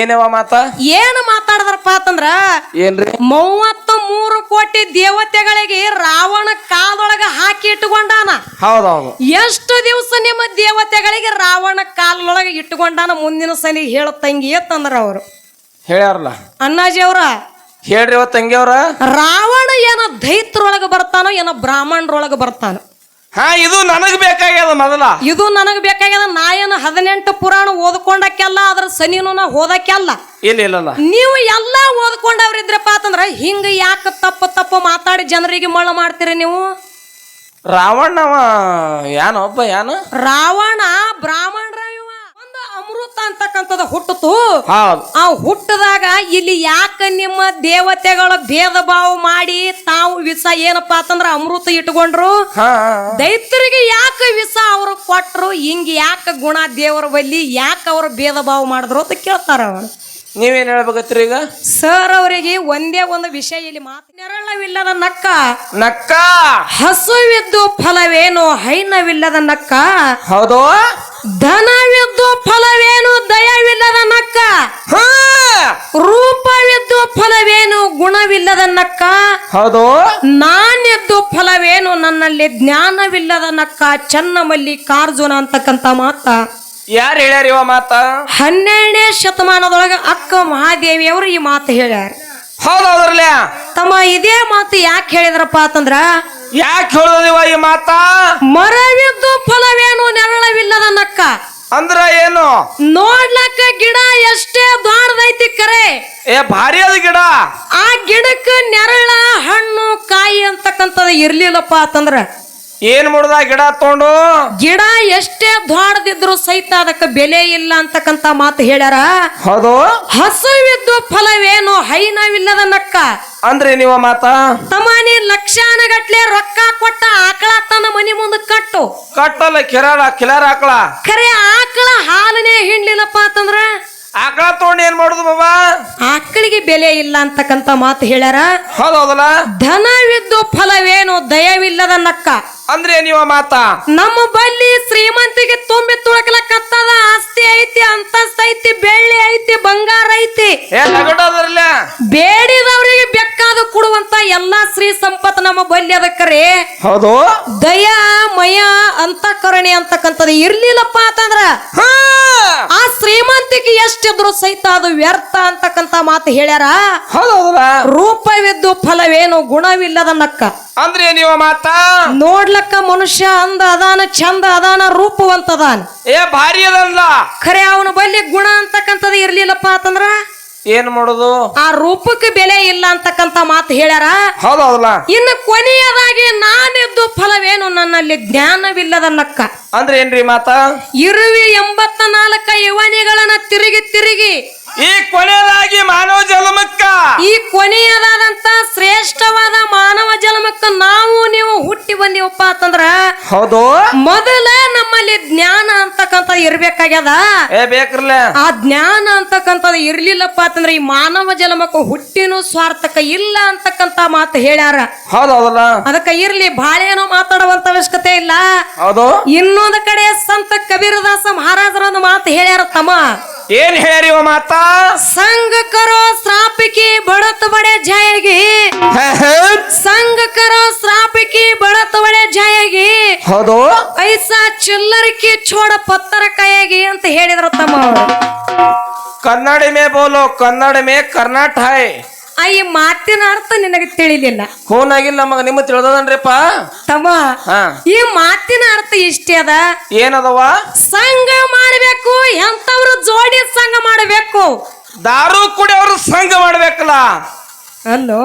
ಏನವ ಮಾತ? ಏನು ಮಾತಾಡದ್ರಪ್ಪ ಅಂತಂದ್ರ ಏನ್ರಿ? ಮೂವತ್ತ ಮೂರು ಕೋಟಿ ದೇವತೆಗಳಿಗೆ ರಾವಣ ಕಾಲೊಳಗ ಹಾಕಿ ಇಟ್ಟುಕೊಂಡಾನ. ಹೌದೌದು. ಎಷ್ಟು ದಿವಸ ನಿಮ್ಮ ದೇವತೆಗಳಿಗೆ ರಾವಣ ಕಾಲೊಳಗ ಇಟ್ಟುಕೊಂಡಾನ ಮುಂದಿನ ಸನಿ ಹೇಳತ್ತಂಗಿ ಅಂತಂದ್ರ ಅವರು. ಹೇಳ್ಯಾರಲ್ಲ. ಅಣ್ಣಾಜಿ ಅವ್ರ? ಹೇಳ್ರಿ ತಂಗಿಯವ್ರ ರಾವಣ ಏನ ದೈತ್ರೊಳಗ ಬರ್ತಾನೋ ಏನೋ ಬ್ರಾಹ್ಮಣರೊಳಗ ಬರ್ತಾನೋ. ಹಾ ಇದು ನನಗೆ ಬೇಕಾಗ್ಯದ ಮೊದಲ. ಇದು ನನಗೆ ಬೇಕಾಗ್ಯದ. ನಾ ಏನು ಹದಿನೆಂಟು ಪುರಾಣ ಓದ್ಕೊಂಡಕ್ಕೆಲ್ಲ ಅದ್ರ ಸನಿನೂ ನಾ ಓದಕ್ಕೆಲ್ಲ. ಇಲ್ಲ ಇಲ್ಲಲ್ಲ ನೀವು ಎಲ್ಲ ಓದ್ಕೊಂಡವ್ರಿದ್ರಪ್ಪ ಅಂತಂದ್ರ ಹಿಂಗ ಯಾಕೆ ತಪ್ಪು ತಪ್ಪು ಮಾತಾಡಿ ಜನರಿಗೆ ಮಳ ಮಾಡ್ತೀರಿ ನೀವು? ರಾವಣವ ಯಾನ ಒಬ್ಬ ಯಾನ? ರಾವಣ ಬ್ರಾಹ್ಮಣರ ಅಮೃತ ಅಂತಕ್ಕಂಥದ್ದು ಹುಟ್ಟಿತು ಹೌದು. ಆ ಹುಟ್ಟದಾಗ ಇಲ್ಲಿ ಯಾಕ ನಿಮ್ಮ ದೇವತೆಗಳ ಭೇದ ಭಾವ ಮಾಡಿ ತಾವು ವಿಷ ಏನಪ್ಪಾ ಅಂತಂದ್ರ ಅಮೃತ ಇಟ್ಕೊಂಡ್ರು? ಹಾ. ದೈತ್ಯರಿಗೆ ಯಾಕೆ ವಿಷ ಅವರು ಕೊಟ್ರು? ಹಿಂಗ್ ಯಾಕ ಗುಣ ದೇವರ ಬಲ್ಲಿ ಯಾಕೆ ಅವರು ಭೇದ ಭಾವ ಮಾಡಿದ್ರು ಅಂತ ಕೇಳ್ತಾರ ಅವರು. ನೀವೇನ್ ಹೇಳ್ಬೇಕತ್ರಿ ಈಗ? ಸರ್ ಅವರಿಗೆ ಒಂದೇ ಒಂದು ವಿಷಯ ಇಲ್ಲಿ ಮಾತು ನೆರಳವಿಲ್ಲದ ನಕ್ಕ. ನಕ್ಕ? ಹಸುವಿದ್ದು ಫಲವೇನು ಹೈನವಿಲ್ಲದ ನಕ್ಕ? ಹೌದು. ಧನವಿದ್ದು ಫಲವೇನು ದಯವಿಲ್ಲದ ನಕ್ಕ? ಹಾ. ರೂಪವಿದ್ದು ಫಲವೇನು ಗುಣವಿಲ್ಲದ ನಕ್ಕ? ಹೌದು. ನಾಣ್ಯದ್ದು ಫಲವೇನು ನನ್ನಲ್ಲಿ ಜ್ಞಾನವಿಲ್ಲದ ನಕ್ಕ? ಚನ್ನಮಲ್ಲಿ ಕಾರ್ಜುನ ಅಂತಕ್ಕಂತ ಮಾತ. ಯಾರು ಹೇಳ್ಯಾರ ಇವ ಮಾತ? ಹನ್ನೆರಡನೇ ಶತಮಾನದೊಳಗ ಅಕ್ಕ ಮಹಾದೇವಿಯವರು ಈ ಮಾತು ಹೇಳ್ಯಾರ. ಹೌದೌದ್ರಲ್ಲ ತಮ್ಮ ಇದೇ ಮಾತು ಯಾಕೆ ಹೇಳಿದ್ರಪ್ಪ ಅಂತಂದ್ರ ಯಾಕೆ ಹೇಳೋದಿವ ಈ ಮಾತ? ಮರವಿದ್ದು ಫಲವೇನು ನೆರಳವಿಲ್ಲದ ನಕ್ಕ ಅಂದ್ರ ಏನು? ನೋಡ್ಲಕ್ಕ ಗಿಡ ಎಷ್ಟೇ ದೊಡ್ಡದೈತಿ ಕರೆ. ಏ ಭಾರಿ ಅದ ಗಿಡ. ಆ ಗಿಡಕ್ಕೆ ನೆರಳ ಹಣ್ಣು ಕಾಯಿ ಅಂತಕ್ಕಂಥದ್ದು ಇರ್ಲಿಲ್ಲಪ್ಪ ಅಂತಂದ್ರ ಏನ್ ಮಾಡುದ ಗಿಡ ತಗೊಂಡು ಗಿಡ ಎಷ್ಟೇ ದೊಡ್ಡದಿದ್ರು ಸಹಿತ ಅದಕ್ಕೆ ಬೆಲೆ ಇಲ್ಲ ಅಂತಕ್ಕಂತ ಮಾತು ಹೇಳ್ಯಾರ. ಹೌದು? ಹಸುವಿದ್ದು ಫಲವೇನು ಹೈನವಿಲ್ಲದ ನಕ್ಕ ಅಂದ್ರೆ ನೀವ ಮಾತ? ತಮಾನಿ ಲಕ್ಷಾನ ಲಕ್ಷಾನಗಟ್ಲೆ ರೊಕ್ಕ ಕೊಟ್ಟ ಆಕಳ ತನ್ನ ಮನಿ ಮುಂದೆ ಕಟ್ಟು. ಕಟ್ಟಲ್ಲ ಕಿರಾಡ ಕಿಲಾರ ಆಕಳ. ಖರೆ ಆಕಳ ಹಾಲನೇ ಹಿಂಡ್ಲಿಲ್ಲಪ್ಪ ಅಂತಂದ್ರ? ಆಕಳ ತೋಣ ಏನ್ ಮಾಡುದು ಬಾಬಾ? ಆಕಳಿಗೆ ಬೆಲೆ ಇಲ್ಲ ಅಂತಕ್ಕಂತ ಮಾತು ಹೇಳ್ಯಾರ? ಹೌದೌದಲ್ಲ ಹೌದಲ್ಲ? ಧನವಿದ್ದು ಫಲವೇನು ದಯವಿಲ್ಲದ ನಕ್ಕ ಅಂದ್ರೆ ನೀವ ಮಾತ? ನಮ್ಮ ಬಲ್ಲಿ ಶ್ರೀಮಂತಿಗೆ ತುಂಬಿ ತುಳಕಲಕ್ಕತ್ತದ ಆಸ್ತಿ ಐತಿ ಅಂತಸ್ತ ಐತಿ ಬೆಳ್ಳಿ ಐತಿ ಬಂಗಾರ ಐತಿ. ಏ ಬೇಡಿದವರಿಗೆ ಬೇಕಾದ ಕೊಡುವಂತ ಎಲ್ಲಾ ಶ್ರೀ ಸಂಪತ್ತು ನಮ್ಮ ಬಲ್ಲಿ ಅದಕ್ಕರೆ ಹೌದು? ದಯ ಮಯ ಅಂತಃಕರಣೆ ಅಂತಕ್ಕಂಥದ್ದು ಇರ್ಲಿಲ್ಲಪ್ಪ ಅಂತಂದ್ರ ಹಾ? ಶ್ರೀಮಂತಿಗೆ ಎಷ್ಟಿದ್ರು ಸಹಿತ ಅದು ವ್ಯರ್ಥ ಅಂತಕ್ಕಂತ ಮಾತು ಹೇಳ್ಯಾರ? ರೂಪವಿದ್ದು ಫಲವೇನು ಗುಣವಿಲ್ಲದ ನಕ್ಕ ಅಂದ್ರೆ ನೀವ ಮಾತ? ನೋಡ್ಲಕ್ಕ ಮನುಷ್ಯ ಅಂದ ಅದಾನ ಚಂದ ಅದಾನ ರೂಪವಂತದಾನ ಏ ಭಾರಿ ಅದಲ್ಲ ಖರೆ ಅವನ ಬಲ್ಲಿ ಗುಣ ಅಂತಕ್ಕಂಥದ್ದು ಇರ್ಲಿಲ್ಲಪ್ಪ ಅಂತಂದ್ರ? ಏನ್ ಮಾಡುದು? ಆ ರೂಪಕ್ಕೆ ಬೆಲೆ ಇಲ್ಲ ಅಂತಕ್ಕಂತ ಮಾತು ಹೇಳ್ಯಾರ? ಹೌದೌದಲ್ಲ ಇನ್ನು ಕೊನೆಯದಾಗಿ ನಾನಿದ್ದು ಫಲವೇನು? ನನ್ನಲ್ಲಿ ಜ್ಞಾನವಿಲ್ಲದ ನಕ್ಕ. ಅಂದ್ರೆ ಏನ್ರಿ ಮಾತ? ಇರುವಿ ಎಂಬತ್ತ ನಾಲ್ಕ ಯುವನಿಗಳನ್ನ ತಿರುಗಿ ತಿರುಗಿ. ಈ ಕೊನೆಯದಾಗಿ ಮಾನವ ಜನ್ಮಕ್ಕ. ಈ ಕೊನೆಯದಾದಂತ ಶ್ರೇಷ್ಠವಾದ ಮಾನವ ಜನ್ಮಕ್ಕ ನೀವು ಹುಟ್ಟಿ ಬಂದಿವಪ್ಪ ಅಂತಂದ್ರ ಹೌದು. ಮೊದಲ ನಮ್ಮಲ್ಲಿ ಜ್ಞಾನ ಅಂತಕ್ಕಂಥ ಇರ್ಬೇಕಾಗ್ಯದ? ಏ ಬೇಕ್ರಲ್ಲ. ಆ ಜ್ಞಾನ ಅಂತಕ್ಕಂಥದ್ದು ಇರ್ಲಿಲ್ಲಪ್ಪ ಅಂತಂದ್ರ ಈ ಮಾನವ ಜನ್ಮಕ್ಕ ಹುಟ್ಟಿನೂ ಸ್ವಾರ್ಥಕ ಇಲ್ಲ ಅಂತಕ್ಕಂತ ಮಾತು ಹೇಳ್ಯಾರ. ಹೌದು ಹೌದಲ್ಲ. ಅದಕ್ಕೆ ಇರ್ಲಿ ಬಾಳೇನೋ ಮಾತಾಡುವಂತ ಅವಶ್ಯಕತೆ ಇಲ್ಲ. ಹೌದು. ಇನ್ನೊಂದು ಕಡೆ ಸಂತ ಕಬೀರದಾಸ ಮಹಾರಾಜರೊಂದು ಮಾತು ಹೇಳ್ಯಾರ ತಮ್ಮ. ಏನ್ ಹೇಳಿ ಮಾತಾ? ಸಂಘ ಕರೋ ಶ್ರಾಪಿಕಿ ಬಡತ್ ಬಡೆ ಜಯಗಿ. ಸಂಘ ಕರೋ ಶ್ರಾಪಿಕಿ ಬಡತ್ ಜಯಗಿ? ಹೌದು. ಐಸಾ ಚಿಲ್ಲರಿಕೆ ಚೋಡ ಪತ್ತರ ಕೈಯಾಗಿ ಅಂತ ಹೇಳಿದ್ರು ತಮ್ಮ ಅವರು. ಕನ್ನಡ ಮೇ ಬೋಲೋ ಕನ್ನಡ ಮೇ ಕರ್ನಾಟ ಹಾಯ್ ಆ ಈ ಮಾತಿನ ಅರ್ಥ ನಿನಗೆ ತಿಳಿಲಿಲ್ಲ ಆಗಿಲ್ಲ ನಮಗ ನಿಮ್ಮ ತಿಳಿದದನ್ರಿಪ್ಪ? ತಮ್ಮ ಹಾ. ಈ ಮಾತಿನ ಅರ್ಥ ಇಷ್ಟೇ ಅದ. ಏನದವ ಸಂಘ ಮಾಡಬೇಕು ಎಂತವ್ರು ಜೋಡಿ ಸಂಘ ಮಾಡಬೇಕು. ದಾರು ಕುಡಿಯವ್ರು ಸಂಘ ಮಾಡ್ಬೇಕಲ್ಲ. ಅಲ್ಲೋ?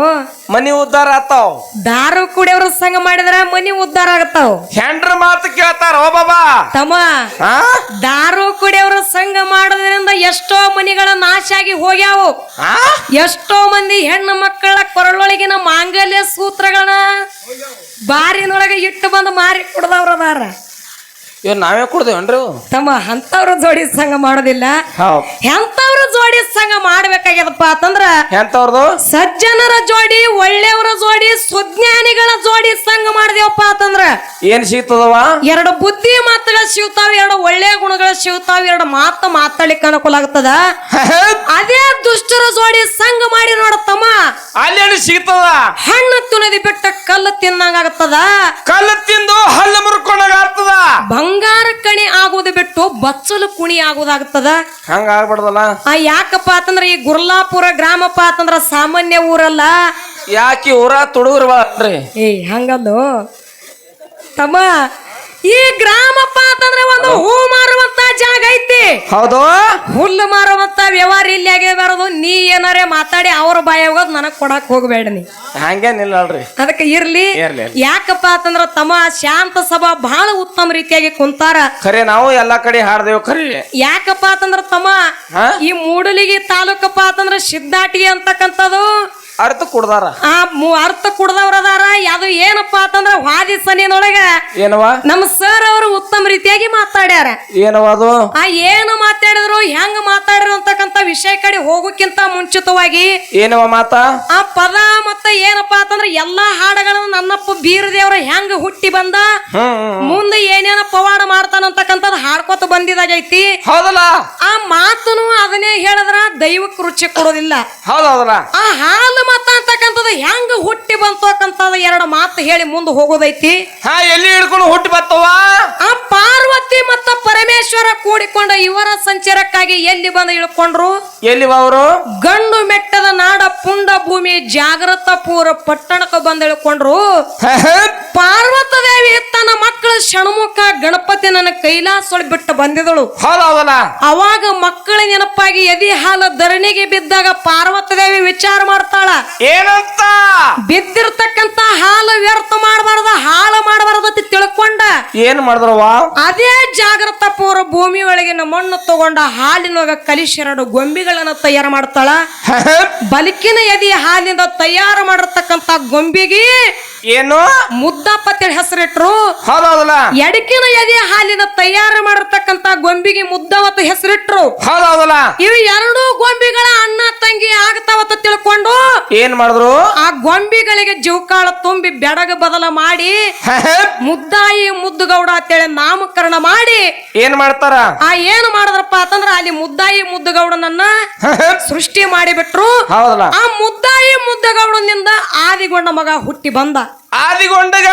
ಮನಿ ಉದ್ದಾರ ಆತಾವ್ ದಾರು ಕುಡಿಯವ್ರ ಸಂಘ ಮಾಡಿದ್ರ ಮನಿ ಉದ್ದಾರ ಆಗತ್ತಾವ ಹೆಂಡ್ರ ಮಾತು ಕೇಳ್ತಾರ ಓ ಬಾಬಾ. ತಮ್ಮ ಹಾ ದಾರು ಕುಡಿಯವ್ರ ಸಂಘ ಮಾಡೋದ್ರಿಂದ ಎಷ್ಟೋ ಮನಿಗಳ ನಾಶ ಆಗಿ ಹೋಗ್ಯಾವು. ಹಾ ಎಷ್ಟೋ ಮಂದಿ ಹೆಣ್ಣು ಮಕ್ಕಳ ಕೊರಳೊಳಗಿನ ಮಾಂಗಲ್ಯ ಸೂತ್ರಗಳನ್ನ ಬಾರಿನೊಳಗೆ ಇಟ್ಟು ಬಂದು ಮಾರಿ ಕುಡ್ದವ್ರ ಅದಾರ. ಇವ್ ನಾವೇ ಕೊಡ್ದೇವನ್ರಿ ತಮ್ಮ ಅಂತವ್ರ ಜೋಡಿ ಸಂಘ ಮಾಡೋದಿಲ್ಲ. ಎಂತವ್ರ ಜೋಡಿ ಸಂಘ ಮಾಡ್ಬೇಕಾಗ್ಯದಪ್ಪ ಅಂತಂದ್ರ ಎಂತವ್ರದು ಸಜ್ಜನರ ಜೋಡಿ ಒಳ್ಳೆಯವರ ಜೋಡಿ ಸುಜ್ಞಾನಿಗಳ ಜೋಡಿ ಸಂಘ ಮಾಡಿದೇವಪ್ಪ ಅಂತಂದ್ರ ಏನ್ ಸಿಗ್ತದವ? ಎರಡು ಬುದ್ಧಿ ಮಾತುಗಳು ಸಿಗ್ತಾವ ಎರಡು ಒಳ್ಳೆಯ ಗುಣಗಳ ಸಿಗ್ತಾವ ಎರಡು ಮಾತು ಮಾತಾಡ್ಲಿಕ್ಕೆ ಅನುಕೂಲ ಆಗ್ತದ? ಅದೇ ದುಷ್ಟರ ಜೋಡಿ ಸಂಘ ಮಾಡಿ ನೋಡತ್ತಮ್ಮ ಅಲ್ಲೇನು ಸಿಗ್ತದ? ಹಣ್ಣು ತುನದಿ ಬಿಟ್ಟ ಕಲ್ಲು ತಿನ್ನಂಗಾಗ್ತದ? ಕಲ್ಲು ತಿಂದು ಹಲ್ಲು ಮುರ್ಕೊಂಡಾಗ ಆಗ್ತದ ಭಂಗ ಬಂಗಾರ ಕಣಿ ಆಗೋದು ಬಿಟ್ಟು ಬಚ್ಚಲು ಕುಣಿ ಆಗೋದಾಗ್ತದ ಹಂಗ ಆಗ್ಬಾರ್ದಲ್ಲ ಆ ಯಾಕಪ್ಪ ಅಂತಂದ್ರ ಈ ಗುರ್ಲಾಪುರ ಗ್ರಾಮಪ್ಪ ಅಂತಂದ್ರ ಸಾಮಾನ್ಯ ಊರಲ್ಲ. ಯಾಕೆ ಊರ ತುಡುಗರು ಬಾಳ್ರಿ ಏ ಹಂಗಲ್ಲೋ ತಮ್ಮ ಈ ಗ್ರಾಮಪ್ಪ ಅಂತಂದ್ರೆ ಒಂದು ಹೂ ಮಾರುವಂತ ಜಾಗ ಐತಿ. ಹೌದು. ಹುಲ್ಲು ಮಾರುವಂತ ವ್ಯವಹಾರ ಇಲ್ಲಿ ಆಗೇ ಬರೋದು. ನೀ ಏನಾರೇ ಮಾತಾಡಿ ಅವ್ರ ಬಾಯ ಹೋಗೋದು ನನಗ್ ಕೊಡಕ್ ಹೋಗ್ಬೇಡ ನೀ. ಹಂಗೇನಿಲ್ಲ ಅಲ್ರಿ ಅದಕ್ಕೆ ಇರ್ಲಿ. ಇರ್ಲಿ. ಯಾಕಪ್ಪ ಅಂತಂದ್ರ ತಮ್ಮ ಶಾಂತ ಸಭಾ ಬಹಳ ಉತ್ತಮ ರೀತಿಯಾಗಿ ಕುಂತಾರ. ಖರೆ ನಾವು ಎಲ್ಲಾ ಕಡೆ ಹಾಡ್ದೇವು ಖರಿ. ಯಾಕಪ್ಪ ಅಂತಂದ್ರ ತಮ್ಮ ಹಾ? ಈ ಮೂಡಲಿಗಿ ತಾಲೂಕಪ್ಪ ಅಂತಂದ್ರ ಸಿದ್ದಾಟಿಗೆ ಅಂತಕ್ಕಂಥದ್ದು ಅರ್ಥ ಕುಡ್ದಾರ? ಆ ಮು- ಅರ್ಥ ಕುಡ್ದವ್ರ ಅದಾರ ಅದು ಏನಪ್ಪ ಅಂತಂದ್ರ ವಾದಿ ಸನಿನೊಳಗ ಏನವ? ನಮ್ಮ ಸರ್ ಅವರು ಉತ್ತಮ ರೀತಿಯಾಗಿ ಮಾತಾಡ್ಯಾರ. ಏನವ ಅದು? ಆ ಏನು ಮಾತಾಡಿದ್ರು ಹೆಂಗ ಮಾತಾಡಿದ್ರು ಅಂತಕ್ಕಂತ ವಿಷಯ ಕಡೆ ಹೋಗೋಕ್ಕಿಂತ ಮುಂಚಿತವಾಗಿ ಏನವ ಮಾತ? ಆ ಪದ ಮತ್ತ ಏನಪ್ಪಾ ಅಂತಂದ್ರ ಎಲ್ಲಾ ಹಾಡುಗಳನ್ನು ನನ್ನಪ್ಪ ಬೀರದೇವ್ರ ಹೆಂಗ ಹುಟ್ಟಿ ಬಂದ ಹ್ಮ್. ಮುಂದೆ ಏನೇನ ಪವಾಡ ಮಾಡ್ತಾನ ಮಾಡ್ತಾನಂತಕ್ಕಂಥದ್ದು ಹಾಡ್ಕೊತ ಬಂದಿದಾಗೈತಿ. ಹೌದಲ್ಲ? ಆ ಮಾತನು ಅದನ್ನೇ ಹೇಳಿದ್ರ ದೈವಕ್ಕೆ ರುಚಿ ಕೊಡೋದಿಲ್ಲ. ಹೌದ್ ಹೌದಲ್ಲ? ಆ ಹಾಲು ಮತ ಅಂತಕ್ಕಂಥದ್ದು ಹೆಂಗ ಹುಟ್ಟಿ ಬಂತು ಅಂತಕ್ಕಂಥದ್ದು ಎರಡು ಮಾತು ಹೇಳಿ ಮುಂದೆ ಹೋಗೋದೈತಿ. ಹಾ ಎಲ್ಲಿ ಹಿಡ್ಕೊಂಡು ಹುಟ್ಟಿ ಬರ್ತವ ಆ ಪಾರ್ವತಿ ಮತ್ತ ಪರಮೇಶ್ವರ ಕೂಡಿಕೊಂಡ ಇವರ ಸಂಚಾರಕ್ಕಾಗಿ ಎಲ್ಲಿ ಬಂದು ಇಳ್ಕೊಂಡ್ರು? ಎಲ್ಲಿ ಅವರು? ಗಂಡು ಮೆಟ್ಟದ ನಾಡ ಪುಂಡ ಭೂಮಿ ಜಾಗೃತ ಪೂರ ಪಟ್ಟಣಕ್ಕೆ ಬಂದು ಇಳ್ಕೊಂಡ್ರು. ಪಾರ್ವತ ದೇವಿ ತನ್ನ ಮಕ್ಕಳ ಷಣ್ಮುಖ ಗಣಪತಿ ನನ್ನ ಕೈಲಾಸೊಳ ಬಿಟ್ಟು ಬಂದಿದಳು ಅವಾಗ ಮಕ್ಕಳ ನೆನಪಾಗಿ ಎದಿ ಹಾಲು ಧರಣಿಗೆ ಬಿದ್ದಾಗ ಪಾರ್ವತ ದೇವಿ ವಿಚಾರ ಮಾಡ್ತಾಳ. ಏನಂತ? ಬಿದ್ದಿರ್ತಕ್ಕಂತ ಹಾಲು ವ್ಯರ್ಥ ಮಾಡಬಾರ್ದ ಹಾಳ ಮಾಡಬಾರ್ದ ಅಂತ ತಿಳ್ಕೊಂಡ. ಏನ್ ಮಾಡಿದ್ರವ ಅದೇ ಜಾಗೃತ ಪೂರ್ವ ಭೂಮಿ ಒಳಗಿನ ಮಣ್ಣು ತಗೊಂಡ ಹಾಲಿನೊಳಗ ಕಲಿಶೆರಡು ಗೊಂಬಿಗಳನ್ನ ತಯಾರು ಮಾಡ್ತಾಳ. ಬಲಿಕಿನ ಎದಿ ಹಾಲಿನಿಂದ ತಯಾರು ಮಾಡಿರ್ತಕ್ಕಂತ ಗೊಂಬಿಗೆ ಏನು? ಮುದ್ದಪ್ಪ ತಿಳಿ ಹೆಸರಿಟ್ರು ಹೌದಲ್ಲ ಎಡಕಿನ ಎದೆ ಹಾಲಿನ ತಯಾರು ಮಾಡಿರ್ತಕ್ಕಂತ ಗೊಂಬಿಗೆ ಮುದ್ದವತ್ತ ಹೆಸರಿಟ್ರು. ಹೌದಾ ಇವು ಎರಡು ಗೊಂಬಿಗಳ ಅಣ್ಣ ತಂಗಿ ಆಗ್ತಾವತ್ತ ತಿಳ್ಕೊಂಡು ಏನ್ ಮಾಡಿದ್ರು? ಆ ಗೊಂಬಿಗಳಿಗೆ ಜೀವಕಾಳ ತುಂಬಿ ಬೆಡಗ ಬದಲ ಮಾಡಿ ಮುದ್ದಾಯಿ ಮುದ್ದುಗೌಡ ಅಂತೇಳಿ ನಾಮಕರಣ ಮಾಡಿ ಏನ್ ಮಾಡ್ತಾರ? ಆ ಏನ್ ಮಾಡಿದ್ರಪ್ಪ ಅಂತಂದ್ರ ಅಲ್ಲಿ ಮುದ್ದಾಯಿ ಮುದ್ದುಗೌಡನನ್ನ ಸೃಷ್ಟಿ ಮಾಡಿಬಿಟ್ರು. ಹೌದಲ್ಲ? ಆ ಮುದ್ದಾಯಿ ಮುದ್ದಗೌಡನಿಂದ ಆದಿಗೊಂಡ ಮಗ ಹುಟ್ಟಿ ಬಂದ. ಆದಿಗೊಂಡಗ.